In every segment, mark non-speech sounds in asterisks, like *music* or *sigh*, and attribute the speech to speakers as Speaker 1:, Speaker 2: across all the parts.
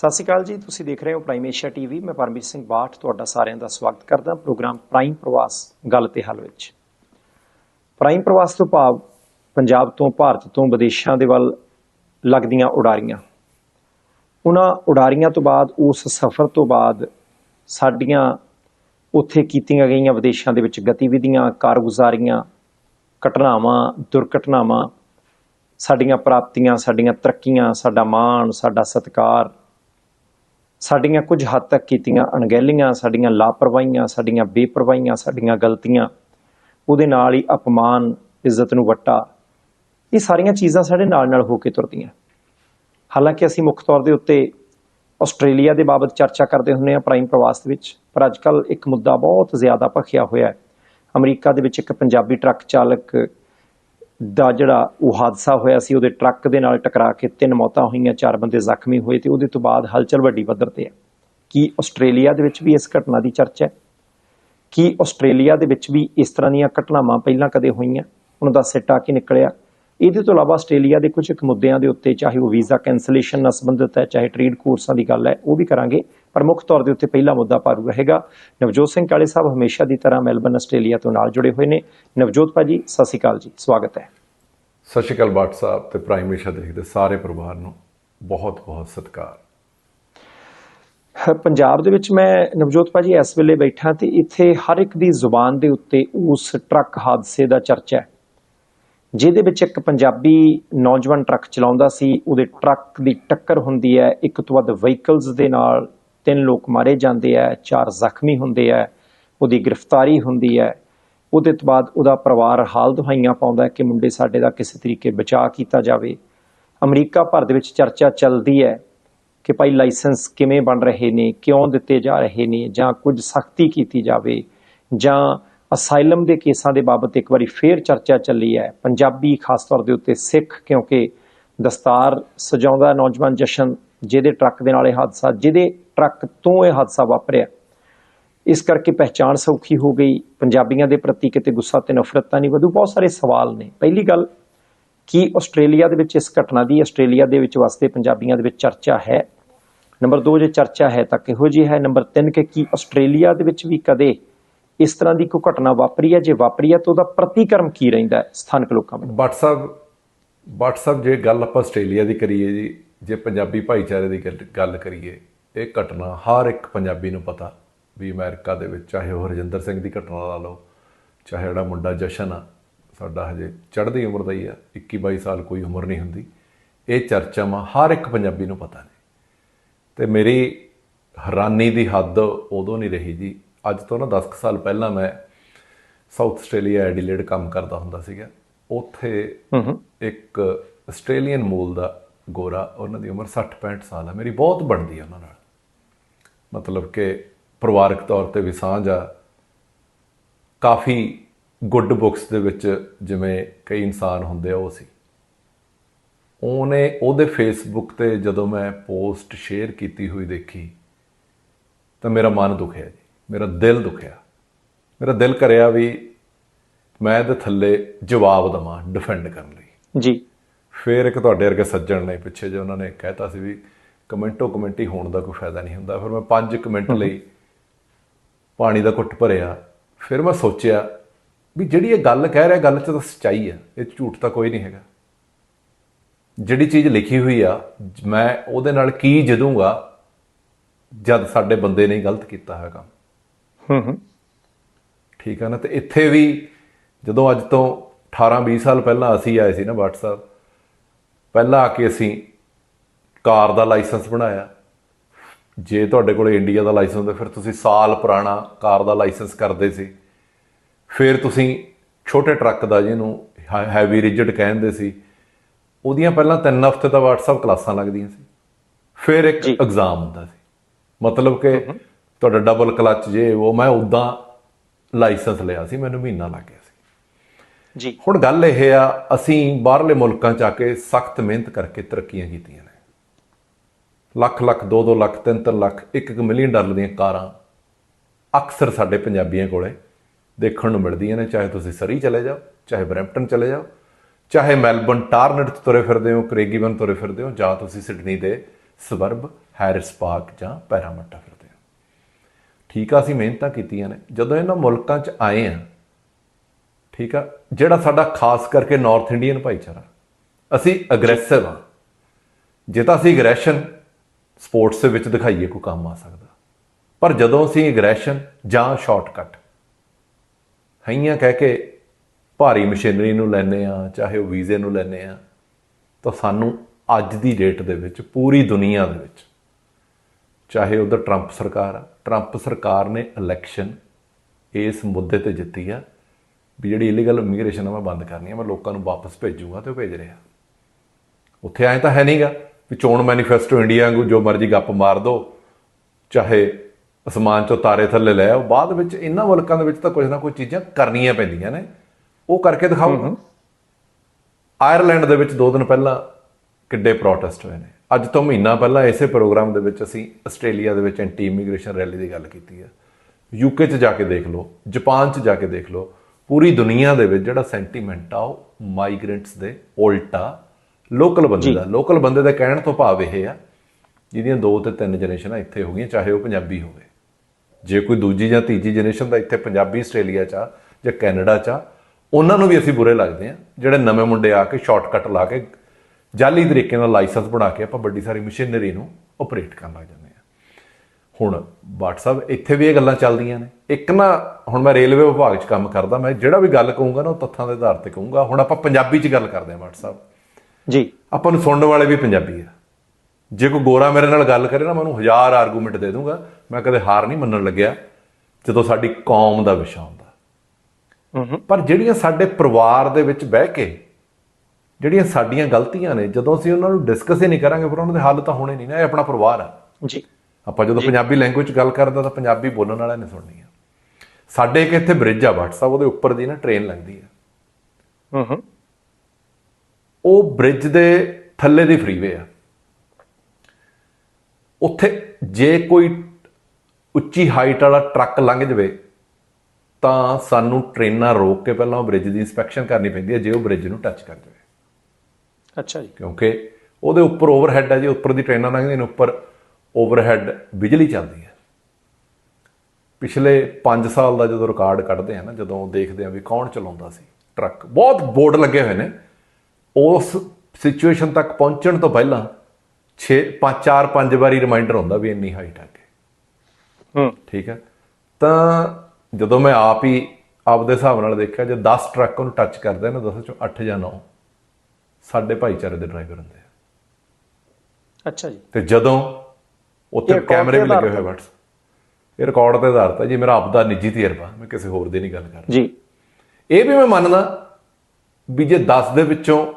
Speaker 1: ਸਤਿ ਸ਼੍ਰੀ ਅਕਾਲ ਜੀ, ਤੁਸੀਂ ਦੇਖ ਰਹੇ ਹੋ ਪ੍ਰਾਈਮ ਏਸ਼ੀਆ ਟੀਵੀ ਮੈਂ ਪਰਮਜੀਤ ਸਿੰਘ ਬਾਠ, ਤੁਹਾਡਾ ਸਾਰਿਆਂ ਦਾ ਸਵਾਗਤ ਕਰਦਾ ਪ੍ਰੋਗਰਾਮ ਪ੍ਰਾਈਮ ਪ੍ਰਵਾਸ ਗੱਲ ਤੇ ਹੱਲ ਵਿੱਚ। ਪ੍ਰਾਈਮ ਪ੍ਰਵਾਸ ਤੋਂ ਭਾਵ ਪੰਜਾਬ ਤੋਂ, ਭਾਰਤ ਤੋਂ, ਵਿਦੇਸ਼ਾਂ ਦੇ ਵੱਲ ਲੱਗਦੀਆਂ ਉਡਾਰੀਆਂ। ਉਹਨਾਂ ਉਡਾਰੀਆਂ ਤੋਂ ਬਾਅਦ, ਉਸ ਸਫ਼ਰ ਤੋਂ ਬਾਅਦ ਸਾਡੀਆਂ ਉੱਥੇ ਕੀਤੀਆਂ ਗਈਆਂ ਵਿਦੇਸ਼ਾਂ ਦੇ ਵਿੱਚ ਗਤੀਵਿਧੀਆਂ, ਕਾਰਗੁਜ਼ਾਰੀਆਂ, ਘਟਨਾਵਾਂ, ਦੁਰਘਟਨਾਵਾਂ, ਸਾਡੀਆਂ ਪ੍ਰਾਪਤੀਆਂ, ਸਾਡੀਆਂ ਤਰੱਕੀਆਂ, ਸਾਡਾ ਮਾਣ, ਸਾਡਾ ਸਤਿਕਾਰ ਸਾਡੀਆਂ ਕੁਝ ਹੱਦ ਤੱਕ ਕੀਤੀਆਂ ਅਣਗਹਿਲੀਆਂ, ਸਾਡੀਆਂ ਲਾਪਰਵਾਹੀਆਂ, ਸਾਡੀਆਂ ਬੇਪਰਵਾਹੀਆਂ, ਸਾਡੀਆਂ ਗਲਤੀਆਂ, ਉਹਦੇ ਨਾਲ ਹੀ ਅਪਮਾਨ, ਇੱਜ਼ਤ ਨੂੰ ਵੱਟਾ, ਇਹ ਸਾਰੀਆਂ ਚੀਜ਼ਾਂ ਸਾਡੇ ਨਾਲ ਨਾਲ ਹੋ ਕੇ ਤੁਰਦੀਆਂ। ਹਾਲਾਂਕਿ ਅਸੀਂ ਮੁੱਖ ਤੌਰ ਦੇ ਉੱਤੇ ਆਸਟ੍ਰੇਲੀਆ ਦੇ ਬਾਬਤ ਚਰਚਾ ਕਰਦੇ ਹੁੰਦੇ ਹਾਂ ਪ੍ਰਾਈਮ ਪ੍ਰਵਾਸ ਦੇ ਵਿੱਚ, ਪਰ ਅੱਜਕੱਲ ਇੱਕ ਮੁੱਦਾ ਬਹੁਤ ਜ਼ਿਆਦਾ ਭਖਿਆ ਹੋਇਆ ਹੈ। ਅਮਰੀਕਾ ਦੇ ਵਿੱਚ ਇੱਕ ਪੰਜਾਬੀ ਟਰੱਕ ਚਾਲਕ ਦਾ ਜਿਹੜਾ ਉਹ ਹਾਦਸਾ ਹੋਇਆ ਸੀ, ਉਹਦੇ ਟਰੱਕ ਦੇ ਨਾਲ ਟਕਰਾ ਕੇ ਤਿੰਨ ਮੌਤਾਂ ਹੋਈਆਂ, ਚਾਰ ਬੰਦੇ ਜ਼ਖਮੀ ਹੋਏ ਤੇ ਉਹਦੇ ਤੋਂ ਬਾਅਦ ਹਲਚਲ ਵੱਡੀ ਪੱਧਰ ਤੇ ਹੈ। ਕੀ ਆਸਟ੍ਰੇਲੀਆ ਦੇ ਵਿੱਚ ਵੀ ਇਸ ਘਟਨਾ ਦੀ ਚਰਚਾ ਹੈ? ਕੀ ਆਸਟ੍ਰੇਲੀਆ ਦੇ ਵਿੱਚ ਵੀ ਇਸ ਤਰ੍ਹਾਂ ਦੀਆਂ ਘਟਨਾਵਾਂ ਪਹਿਲਾਂ ਕਦੇ ਹੋਈਆਂ? ਉਹਨਾਂ ਦਾ ਸਿੱਟਾ ਕੀ ਨਿਕਲਿਆ? ਇਹਦੇ ਤੋਂ ਇਲਾਵਾ ਆਸਟ੍ਰੇਲੀਆ ਦੇ ਕੁਝ ਇੱਕ ਮੁੱਦਿਆਂ ਦੇ ਉੱਤੇ, ਚਾਹੇ ਉਹ ਵੀਜ਼ਾ ਕੈਂਸਲੇਸ਼ਨ ਨਾਲ ਸੰਬੰਧਿਤ ਹੈ, ਚਾਹੇ ਟ੍ਰੇਡ ਕੋਰਸਾਂ ਦੀ ਗੱਲ ਹੈ, ਉਹ ਵੀ ਕਰਾਂਗੇ। ਪਰ ਮੁੱਖ ਤੌਰ ਦੇ ਉੱਤੇ ਪਹਿਲਾ ਮੁੱਦਾ ਭਾਰੂ ਰਹੇਗਾ। ਨਵਜੋਤ ਸਿੰਘ ਕਾਲੇ ਸਾਹਿਬ ਹਮੇਸ਼ਾ ਦੀ ਤਰ੍ਹਾਂ ਮੈਲਬਨ ਆਸਟ੍ਰੇਲੀਆ ਤੋਂ ਨਾਲ ਜੁੜੇ ਹੋਏ ਨੇ। ਨਵਜੋਤ ਭਾਜੀ ਸਤਿ ਸ਼੍ਰੀ ਅਕਾਲ ਜੀ। ਸਵਾਗਤ ਹੈ।
Speaker 2: ਸਤਿ ਸ਼੍ਰੀ ਅਕਾਲ ਬਾਟ ਸਾਹਿਬ ਤੇ ਪ੍ਰਾਈਮ ਏਸ਼ੀਆ ਦੇਖਦੇ ਸਾਰੇ ਪਰਿਵਾਰ ਨੂੰ ਬਹੁਤ ਬਹੁਤ ਸਤਿਕਾਰ।
Speaker 1: ਪੰਜਾਬ ਦੇ ਵਿੱਚ ਮੈਂ ਨਵਜੋਤ ਭਾਜੀ ਇਸ ਵੇਲੇ ਬੈਠਾ ਤੇ ਇੱਥੇ ਹਰ ਇੱਕ ਦੀ ਜ਼ੁਬਾਨ ਦੇ ਉੱਤੇ ਉਸ ਟਰੱਕ ਹਾਦਸੇ ਦਾ ਚਰਚਾ ਹੈ। ਜਿਹਦੇ ਵਿੱਚ ਇੱਕ ਪੰਜਾਬੀ ਨੌਜਵਾਨ ਟਰੱਕ ਚਲਾਉਂਦਾ ਸੀ ਉਹਦੇ ਟਰੱਕ ਦੀ ਟੱਕਰ ਹੁੰਦੀ ਹੈ। ਇੱਕ ਤੋਂ ਵੱਧ ਵਹੀਕਲਸ ਦੇ ਨਾਲ ਤਿੰਨ ਲੋਕ ਮਾਰੇ ਜਾਂਦੇ ਆ, ਚਾਰ ਜ਼ਖਮੀ ਹੁੰਦੇ ਆ, ਉਹਦੀ ਗ੍ਰਿਫਤਾਰੀ ਹੁੰਦੀ ਹੈ ਉਹਦੇ ਤੋਂ ਬਾਅਦ ਉਹਦਾ ਪਰਿਵਾਰ ਹਾਲ ਦੁਹਾਈਆਂ ਪਾਉਂਦਾ ਕਿ ਮੁੰਡੇ ਸਾਡੇ ਦਾ ਕਿਸੇ ਤਰੀਕੇ ਬਚਾਅ ਕੀਤਾ ਜਾਵੇ। ਅਮਰੀਕਾ ਭਰ ਦੇ ਵਿੱਚ ਚਰਚਾ ਚੱਲਦੀ ਹੈ ਕਿ ਭਾਈ ਲਾਇਸੈਂਸ ਕਿਵੇਂ ਬਣ ਰਹੇ ਨੇ, ਕਿਉਂ ਦਿੱਤੇ ਜਾ ਰਹੇ ਨੇ ਜਾਂ ਕੁਝ ਸਖਤੀ ਕੀਤੀ ਜਾਵੇ ਜਾਂ ਅਸਾਈਲਮ ਦੇ ਕੇਸਾਂ ਦੇ ਬਾਬਤ ਇੱਕ ਵਾਰੀ ਫੇਰ ਚਰਚਾ ਚੱਲੀ ਹੈ। ਪੰਜਾਬੀ ਖਾਸ ਤੌਰ ਦੇ ਉੱਤੇ ਸਿੱਖ ਕਿਉਂਕਿ ਦਸਤਾਰ ਸਜਾਉਂਦਾ ਨੌਜਵਾਨ ਜਸ਼ਨ ਜਿਹਦੇ ਟਰੱਕ ਦੇ ਨਾਲ ਇਹ ਹਾਦਸਾ, ਜਿਹਦੇ ਟਰੱਕ ਤੋਂ ਇਹ ਹਾਦਸਾ ਵਾਪਰਿਆ। ਇਸ ਕਰਕੇ ਪਹਿਚਾਣ ਸੌਖੀ ਹੋ ਗਈ। ਪੰਜਾਬੀਆਂ ਦੇ ਪ੍ਰਤੀ ਕਿਤੇ ਗੁੱਸਾ ਤੇ ਨਫ਼ਰਤ ਤਾਂ ਨਹੀਂ, ਵਧੂ ਬਹੁਤ ਸਾਰੇ ਸਵਾਲ ਨੇ। ਪਹਿਲੀ ਗੱਲ, ਕੀ ਆਸਟ੍ਰੇਲੀਆ ਦੇ ਵਿੱਚ ਇਸ ਘਟਨਾ ਦੀ, ਆਸਟ੍ਰੇਲੀਆ ਦੇ ਵਿੱਚ ਵਸਦੇ ਪੰਜਾਬੀਆਂ ਦੇ ਵਿੱਚ ਚਰਚਾ ਹੈ? ਨੰਬਰ 2 ਜੇ ਚਰਚਾ ਹੈ ਤਾਂ ਕਿਹੋ ਜੀ ਹੈ? ਨੰਬਰ 3 ਕਿ ਕੀ ਆਸਟ੍ਰੇਲੀਆ ਦੇ ਵਿੱਚ ਵੀ ਕਦੇ ਇਸ ਤਰ੍ਹਾਂ ਦੀ ਕੋਈ ਘਟਨਾ ਵਾਪਰੀ ਹੈ? ਜੇ ਵਾਪਰੀ ਹੈ ਤਾਂ ਉਹਦਾ ਪ੍ਰਤੀਕਰਮ ਕੀ ਰਹਿੰਦਾ ਹੈ ਸਥਾਨਕ ਲੋਕਾਂ ਵਿੱਚ?
Speaker 2: ਬਾਟ ਸਾਹਿਬ, ਜੇ ਗੱਲ ਆਪਾਂ ਆਸਟ੍ਰੇਲੀਆ ਦੀ ਕਰੀਏ ਜੀ ਜੇ ਪੰਜਾਬੀ ਭਾਈਚਾਰੇ ਦੀ ਗੱਲ- ਕਰੀਏ ਇਹ ਘਟਨਾ ਹਰ ਇੱਕ ਪੰਜਾਬੀ ਨੂੰ ਪਤਾ ਵੀ ਅਮਰੀਕਾ ਦੇ ਵਿੱਚ ਚਾਹੇ ਉਹ ਹਰਜਿੰਦਰ ਸਿੰਘ ਦੀ ਘਟਨਾ ਲਾ ਲਓ ਚਾਹੇ ਜਿਹੜਾ ਮੁੰਡਾ ਜਸ਼ਨ ਆ ਸਾਡਾ ਹਜੇ ਚੜ੍ਹਦੀ ਉਮਰ ਦਾ ਹੀ ਆ 21 22 ਸਾਲ ਕੋਈ ਉਮਰ ਨਹੀਂ ਹੁੰਦੀ ਇਹ ਚਰਚਾਵਾਂ ਹਰ ਇੱਕ ਪੰਜਾਬੀ ਨੂੰ ਪਤਾ ਨੇ। ਤੇ ਮੇਰੀ ਹੈਰਾਨੀ ਦੀ ਹੱਦ ਉਦੋਂ ਨਹੀਂ ਰਹੀ ਜੀ ਅੱਜ ਤੋਂ ਨਾ 10 ਕੁ ਸਾਲ ਪਹਿਲਾਂ ਮੈਂ ਸਾਊਥ ਆਸਟ੍ਰੇਲੀਆ ਐਡੀਲੇਡ ਕੰਮ ਕਰਦਾ ਹੁੰਦਾ ਸੀਗਾ ਉੱਥੇ ਇੱਕ ਆਸਟ੍ਰੇਲੀਅਨ ਮੂਲ ਦਾ ਗੋਰਾ, ਉਹਨਾਂ ਦੀ ਉਮਰ 60 65 ਸਾਲ ਹੈ ਮੇਰੀ ਬਹੁਤ ਬਣਦੀ ਹੈ ਉਹਨਾਂ ਨਾਲ। ਮਤਲਬ ਕਿ ਪਰਿਵਾਰਕ ਤੌਰ ਤੇ ਵੀ ਸਾਂਝ ਆ। ਕਾਫੀ ਗੁੱਡ ਬੁੱਕਸ ਦੇ ਵਿੱਚ ਜਿਵੇਂ ਕਈ ਇਨਸਾਨ ਹੁੰਦੇ ਆ, ਉਹ ਸੀ। ਉਹਨੇ ਉਹਦੇ ਫੇਸਬੁੱਕ ਤੇ ਜਦੋਂ ਮੈਂ ਪੋਸਟ ਸ਼ੇਅਰ ਕੀਤੀ ਹੋਈ ਦੇਖੀ, ਤਾਂ ਮੇਰਾ ਮਨ ਦੁਖਿਆ ਜੀ। ਮੇਰਾ ਦਿਲ ਦੁਖਿਆ। ਮੇਰਾ ਦਿਲ ਕਰਿਆ ਵੀ ਮੈਂ ਇਹਦੇ ਥੱਲੇ ਜਵਾਬ ਦਵਾਂ ਡਿਫੈਂਡ ਕਰਨ ਲਈ।
Speaker 1: ਜੀ।
Speaker 2: ਫਿਰ ਇੱਕ ਤੁਹਾਡੇ ਵਰਗੇ ਸੱਜਣ ਨੇ ਪਿੱਛੇ ਜੇ ਉਹਨਾਂ ਨੇ ਕਹਿਤਾ ਸੀ ਵੀ ਕਮੈਂਟੋ ਕਮੈਂਟੀ ਹੋਣ ਦਾ ਕੋਈ ਫਾਇਦਾ ਨਹੀਂ ਹੁੰਦਾ। ਫਿਰ ਮੈਂ 5 ਕਮੈਂਟ ਲਈ ਪਾਣੀ ਦਾ ਘੁੱਟ ਭਰਿਆ। ਫਿਰ ਮੈਂ ਸੋਚਿਆ ਵੀ ਜਿਹੜੀ ਇਹ ਗੱਲ ਕਹਿ ਰਿਹਾ ਗੱਲ 'ਚ ਤਾਂ ਸੱਚਾਈ ਆ। ਇਹ ਝੂਠ ਤਾਂ ਕੋਈ ਨਹੀਂ ਹੈਗਾ। ਜਿਹੜੀ ਚੀਜ਼ ਲਿਖੀ ਹੋਈ ਆ ਮੈਂ ਉਹਦੇ ਨਾਲ ਕੀ ਜਦੂੰਗਾ ਜਦ ਸਾਡੇ ਬੰਦੇ ਨੇ ਗਲਤ ਕੀਤਾ ਕੰਮ
Speaker 1: ਹੂੰ ਹੂੰ।
Speaker 2: ਠੀਕ ਆ ਨਾ? ਤੇ ਇੱਥੇ ਵੀ ਜਦੋਂ ਅੱਜ ਤੋਂ 18 20 ਸਾਲ ਪਹਿਲਾਂ ਅਸੀਂ ਆਏ ਸੀ ਨਾ WhatsApp ਪਹਿਲਾਂ ਆ ਕੇ ਅਸੀਂ ਕਾਰ ਦਾ ਲਾਇਸੈਂਸ ਬਣਾਇਆ। ਜੇ ਤੁਹਾਡੇ ਕੋਲ ਇੰਡੀਆ ਦਾ ਲਾਇਸੈਂਸ ਹੈ ਫਿਰ ਤੁਸੀਂ ਸਾਲ ਪੁਰਾਣਾ ਕਾਰ ਦਾ ਲਾਇਸੈਂਸ ਕਰਦੇ ਸੀ। ਫਿਰ ਤੁਸੀਂ ਛੋਟੇ ਟਰੱਕ ਦਾ ਜਿਹਨੂੰ ਹੈਵੀ ਰਿਜਿਡ ਕਹਿੰਦੇ ਸੀ ਉਹਦੀਆਂ ਪਹਿਲਾਂ 3 ਹਫ਼ਤੇ ਤਾਂ WhatsApp ਕਲਾਸਾਂ ਲੱਗਦੀਆਂ ਸੀ। ਫਿਰ ਇੱਕ। ਐਗਜ਼ਾਮ ਹੁੰਦਾ ਸੀ। ਮਤਲਬ ਕਿ ਤੁਹਾਡਾ ਡਬਲ ਕਲਚ ਜੇ ਉਹ ਮੈਂ ਉਦਾਂ ਲਾਇਸੈਂਸ ਲਿਆ ਸੀ ਮੈਨੂੰ ਮਹੀਨਾ ਲੱਗ ਗਿਆ।
Speaker 1: ਜੀ।
Speaker 2: ਹੁਣ ਗੱਲ ਇਹ ਆ, ਅਸੀਂ ਬਾਹਰਲੇ ਮੁਲਕਾਂ ਚ ਆ ਕੇ ਸਖਤ ਮਿਹਨਤ ਕਰਕੇ ਤਰੱਕੀਆਂ ਕੀਤੀਆਂ ਨੇ। ਲੱਖ ਲੱਖ 2-2 ਲੱਖ 3-3 ਲੱਖ 1-1 ਮਿਲੀਅਨ ਡਾਲਰ ਦੀਆਂ ਕਾਰਾਂ ਅਕਸਰ ਸਾਡੇ ਪੰਜਾਬੀਆਂ ਕੋਲੇ ਦੇਖਣ ਨੂੰ ਮਿਲਦੀਆਂ ਨੇ, ਚਾਹੇ ਤੁਸੀਂ ਸਰੀ ਚਲੇ ਜਾਓ, ਚਾਹੇ ਬਰੈਂਪਟਨ ਚਲੇ ਜਾਓ, ਚਾਹੇ ਮੈਲਬਨ ਟਾਰਨਟ ਤੁਰੇ ਫਿਰਦੇ ਹੋ ਕਰੇਗੀਵਨ ਤੁਰੇ ਫਿਰਦੇ ਹੋ, ਜਾਂ ਤੁਸੀਂ ਸਿਡਨੀ ਦੇ ਸਬਰਬ ਹੈਰਿਸ ਪਾਰਕ ਜਾਂ ਪੈਰਾਮੀਟਰ ਫਿਰਦੇ ਹੋ। ਠੀਕ ਆ, ਅਸੀਂ ਮਿਹਨਤਾਂ ਕੀਤੀਆਂ ਨੇ। ਜਦੋਂ ਇਹਨਾਂ ਮੁਲਕਾਂ 'ਚ ਆਏ ਆ ਠੀਕ ਆ? ਜਿਹੜਾ ਸਾਡਾ ਖਾਸ ਕਰਕੇ ਨਾਰਥ ਇੰਡੀਅਨ ਭਾਈਚਾਰਾ, ਅਸੀਂ ਅਗਰੈਸਿਵ ਆ। ਜੇ ਤਾਂ ਅਸੀਂ ਅਗਰੈਸ਼ਨ ਸਪੋਰਟਸ ਦੇ ਵਿੱਚ ਦਿਖਾਈਏ, ਕੋਈ ਕੰਮ ਆ ਸਕਦਾ। ਪਰ ਜਦੋਂ ਅਸੀਂ ਅਗਰੈਸ਼ਨ ਜਾਂ ਸ਼ਾਰਟਕਟ ਹਈਆਂ ਕਹਿ ਕੇ ਭਾਰੀ ਮਸ਼ੀਨਰੀ ਨੂੰ ਲੈਨੇ ਆ, ਚਾਹੇ ਉਹ ਵੀਜ਼ੇ ਨੂੰ ਲੈਨੇ ਆ, ਤਾਂ ਸਾਨੂੰ ਅੱਜ ਦੀ ਡੇਟ ਦੇ ਵਿੱਚ, ਪੂਰੀ ਦੁਨੀਆ ਦੇ ਵਿੱਚ, ਚਾਹੇ ਉਧਰ ਟਰੰਪ ਸਰਕਾਰ ਆ ਟਰੰਪ ਸਰਕਾਰ ਨੇ ਇਲੈਕਸ਼ਨ ਇਸ ਮੁੱਦੇ ਤੇ ਜਿੱਤੀ ਆ। ਵੀ ਜਿਹੜੀ ਇਲੀਗਲ ਇਮੀਗ੍ਰੇਸ਼ਨ ਆ ਮੈਂ ਬੰਦ ਕਰਨੀ ਆ ਮੈਂ ਲੋਕਾਂ ਨੂੰ ਵਾਪਸ ਭੇਜੂਗਾ ਤੇ ਉਹ ਭੇਜ ਰਿਹਾ। ਉੱਥੇ ਐਂ ਤਾਂ ਹੈ ਨਹੀਂਗਾ ਵੀ ਚੋਣ ਮੈਨੀਫੈਸਟੋ ਇੰਡੀਆ ਵਾਂਗੂ ਜੋ ਮਰਜ਼ੀ ਗੱਪ ਮਾਰ ਦੋ ਚਾਹੇ ਅਸਮਾਨ ਚੋਂ ਤਾਰੇ ਥੱਲੇ ਲੈ ਆਓ। ਬਾਅਦ ਵਿੱਚ ਇਹਨਾਂ ਮੁਲਕਾਂ ਦੇ ਵਿੱਚ ਤਾਂ ਕੁਝ ਨਾ ਕੁਝ ਚੀਜ਼ਾਂ ਕਰਨੀਆਂ ਪੈਂਦੀਆਂ ਨੇ। ਉਹ ਕਰਕੇ ਦਿਖਾਓ। ਆਇਰਲੈਂਡ ਦੇ ਵਿੱਚ ਦੋ ਦਿਨ ਪਹਿਲਾਂ ਕਿੱਡੇ ਪ੍ਰੋਟੈਸਟ ਹੋਏ ਨੇ। ਅੱਜ ਤੋਂ ਮਹੀਨਾ ਪਹਿਲਾਂ ਇਸੇ ਪ੍ਰੋਗਰਾਮ ਦੇ ਵਿੱਚ ਅਸੀਂ ਆਸਟ੍ਰੇਲੀਆ ਦੇ ਵਿੱਚ ਐਂਟੀ ਇਮੀਗ੍ਰੇਸ਼ਨ ਰੈਲੀ ਦੀ ਗੱਲ ਕੀਤੀ ਹੈ ਯੂਕੇ 'ਚ ਜਾ ਕੇ ਦੇਖ ਲਓ ਜਾਪਾਨ 'ਚ ਜਾ ਕੇ ਦੇਖ ਲਓ ਪੂਰੀ ਦੁਨੀਆ ਦੇ ਵਿੱਚ ਜਿਹੜਾ ਸੈਂਟੀਮੈਂਟ ਆ ਉਹ ਮਾਈਗ੍ਰੈਂਟਸ ਦੇ ਉਲਟਾ ਲੋਕਲ ਬੰਦੇ ਦਾ। ਲੋਕਲ ਬੰਦੇ ਦਾ ਕਹਿਣ ਤੋਂ ਭਾਵ ਇਹ ਆ ਜਿਹਦੀਆਂ ਦੋ ਤੇ ਤਿੰਨ ਜਨਰੇਸ਼ਨਾਂ ਇੱਥੇ ਹੋ ਗਈਆਂ ਚਾਹੇ ਉਹ ਪੰਜਾਬੀ ਹੋਵੇ। ਜੇ ਕੋਈ ਦੂਜੀ ਜਾਂ ਤੀਜੀ ਜਨਰੇਸ਼ਨ ਦਾ ਇੱਥੇ ਪੰਜਾਬੀ ਆਸਟ੍ਰੇਲੀਆ 'ਚ ਆ ਜਾਂ ਕੈਨੇਡਾ 'ਚ ਆ ਉਹਨਾਂ ਨੂੰ ਵੀ ਅਸੀਂ ਬੁਰੇ ਲੱਗਦੇ ਆ। ਜਿਹੜੇ ਨਵੇਂ ਮੁੰਡੇ ਆ ਕੇ ਸ਼ਾਰਟਕਟ ਲਾ ਕੇ ਜਾਲੀ ਤਰੀਕੇ ਨਾਲ ਲਾਇਸੈਂਸ ਬਣਾ ਕੇ ਆਪਾਂ ਵੱਡੀ ਸਾਰੀ ਮਸ਼ੀਨਰੀ ਨੂੰ ਆਪਰੇਟ ਕਰਨ ਲੱਗ ਜਾਂਦੇ ਹੁਣ WhatsApp ਇੱਥੇ ਵੀ ਇਹ ਗੱਲਾਂ ਚੱਲਦੀਆਂ ਨੇ। ਇੱਕ ਨਾ ਹੁਣ ਮੈਂ ਰੇਲਵੇ ਵਿਭਾਗ 'ਚ ਕੰਮ ਕਰਦਾ ਮੈਂ ਜਿਹੜਾ ਵੀ ਗੱਲ ਕਹੂੰਗਾ ਨਾ ਉਹ ਤੱਥਾਂ ਦੇ ਆਧਾਰ ਤੇ ਕਹੂੰਗਾ। ਹੁਣ ਆਪਾਂ ਪੰਜਾਬੀ 'ਚ ਗੱਲ ਕਰਦੇ ਆ WhatsApp
Speaker 1: ਜੀ।
Speaker 2: ਆਪਾਂ ਨੂੰ ਸੁਣਨ ਵਾਲੇ ਵੀ ਪੰਜਾਬੀ ਆ। ਜੇ ਕੋਈ ਗੋਰਾ ਮੇਰੇ ਨਾਲ ਗੱਲ ਕਰੇ ਨਾ ਮੈਂ ਉਹਨੂੰ ਹਜ਼ਾਰ ਆਰਗੂਮੈਂਟ ਦੇ ਦੂੰਗਾ। ਮੈਂ ਕਦੇ ਹਾਰ ਨਹੀਂ ਮੰਨਣ ਲੱਗਿਆ ਜਦੋਂ ਸਾਡੀ ਕੌਮ ਦਾ ਵਿਸ਼ਾ ਹੁੰਦਾ।
Speaker 1: ਹੂੰ ਹੂੰ
Speaker 2: ਪਰ ਜਿਹੜੀਆਂ ਸਾਡੇ ਪਰਿਵਾਰ ਦੇ ਵਿੱਚ ਬਹਿ ਕੇ ਜਿਹੜੀਆਂ ਸਾਡੀਆਂ ਗਲਤੀਆਂ ਨੇ ਜਦੋਂ ਅਸੀਂ ਉਹਨਾਂ ਨੂੰ ਡਿਸਕਸ ਹੀ ਨਹੀਂ ਕਰਾਂਗੇ ਫਿਰ ਉਹਨਾਂ ਦੇ ਹੱਲ ਤਾਂ ਹੋਣੇ ਨਹੀਂ ਨਾ ਇਹ ਆਪਣਾ ਪਰਿਵਾਰ ਆ।
Speaker 1: ਜੀ।
Speaker 2: ਆਪਾਂ ਜਦੋਂ ਪੰਜਾਬੀ ਲੈਂਗੁਏਜ 'ਚ ਗੱਲ ਕਰਦਾ ਤਾਂ ਪੰਜਾਬੀ ਬੋਲਣ ਵਾਲਿਆਂ ਨੇ ਸੁਣਨੀ ਆ। ਸਾਡੇ ਇੱਕ ਇੱਥੇ ਬ੍ਰਿਜ ਆ WhatsApp ਉਹਦੇ ਉੱਪਰ ਦੀ ਨਾ ਟ੍ਰੇਨ ਲੰਘਦੀ ਆ।
Speaker 1: ਹੂੰ ਹੂੰ।
Speaker 2: ਉਹ ਬ੍ਰਿਜ ਦੇ ਥੱਲੇ ਦੀ ਫਰੀਵੇ ਆ। ਉੱਥੇ ਜੇ ਕੋਈ ਉੱਚੀ ਹਾਈਟ ਵਾਲਾ ਟਰੱਕ ਲੰਘ ਜਵੇ ਤਾਂ ਸਾਨੂੰ ਟ੍ਰੇਨਾਂ ਰੋਕ ਕੇ ਪਹਿਲਾਂ ਉਹ ਬ੍ਰਿਜ ਦੀ ਇਨਸਪੈਕਸ਼ਨ ਕਰਨੀ ਪੈਂਦੀ ਹੈ ਜੇ ਉਹ ਬ੍ਰਿਜ ਨੂੰ ਟੱਚ ਕਰ ਜਾਵੇ।
Speaker 1: ਅੱਛਾ ਜੀ।
Speaker 2: ਕਿਉਂਕਿ ਉਹਦੇ ਉੱਪਰ ਓਵਰਹੈੱਡ ਹੈ ਜੀ ਉੱਪਰ ਦੀ ਟ੍ਰੇਨਾਂ ਲੰਘਦੀਆਂ ਨੇ ਉੱਪਰ ਓਵਰਹੈੱਡ ਬਿਜਲੀ ਚੱਲਦੀ ਹੈ। ਪਿਛਲੇ 5 ਸਾਲ ਦਾ ਜਦੋਂ ਰਿਕਾਰਡ ਕੱਢਦੇ ਆ ਨਾ ਜਦੋਂ ਦੇਖਦੇ ਆ ਵੀ ਕੌਣ ਚਲਾਉਂਦਾ ਸੀ ਟਰੱਕ ਬਹੁਤ ਬੋਰਡ ਲੱਗੇ ਹੋਏ ਨੇ। ਉਸ ਸਿਚੁਏਸ਼ਨ ਤੱਕ ਪਹੁੰਚਣ ਤੋਂ ਪਹਿਲਾਂ 6 5 4 5 ਵਾਰੀ ਰਿਮਾਈਂਡਰ ਹੁੰਦਾ ਵੀ ਇੰਨੀ ਹਾਈਟ ਆ ਕੇ
Speaker 1: ਹੂੰ।
Speaker 2: ਠੀਕ ਹੈ? ਤਾਂ ਜਦੋਂ ਮੈਂ ਆਪ ਹੀ ਆਪਦੇ ਹਿਸਾਬ ਨਾਲ ਦੇਖਿਆ ਜੇ 10 ਟਰੱਕ ਉਹਨੂੰ ਟੱਚ ਕਰਦੇ ਨੇ 10 ਚੋਂ 8 ਜਾਂ 9 ਸਾਡੇ ਭਾਈਚਾਰੇ ਦੇ ਡਰਾਈਵਰ ਹੁੰਦੇ ਆ।
Speaker 1: ਅੱਛਾ ਜੀ।
Speaker 2: ਤੇ ਜਦੋਂ ਉੱਥੇ ਕੈਮਰੇ ਵੀ ਲੱਗੇ ਹੋਏ ਬਟਸ ਇਹ ਰਿਕਾਰਡ ਤੇ ਆਧਾਰਿਤ ਹੈ ਜੀ ਮੇਰਾ ਆਪਦਾ ਨਿੱਜੀ ਤਜਰਬਾ ਮੈਂ ਕਿਸੇ ਹੋਰ ਦੀ ਨਹੀਂ ਗੱਲ ਕਰ ਰਿਹਾ
Speaker 1: ਜੀ।
Speaker 2: ਇਹ ਵੀ ਮੈਂ ਮੰਨਦਾ ਵੀ ਜੇ 10 ਦੇ ਵਿੱਚੋਂ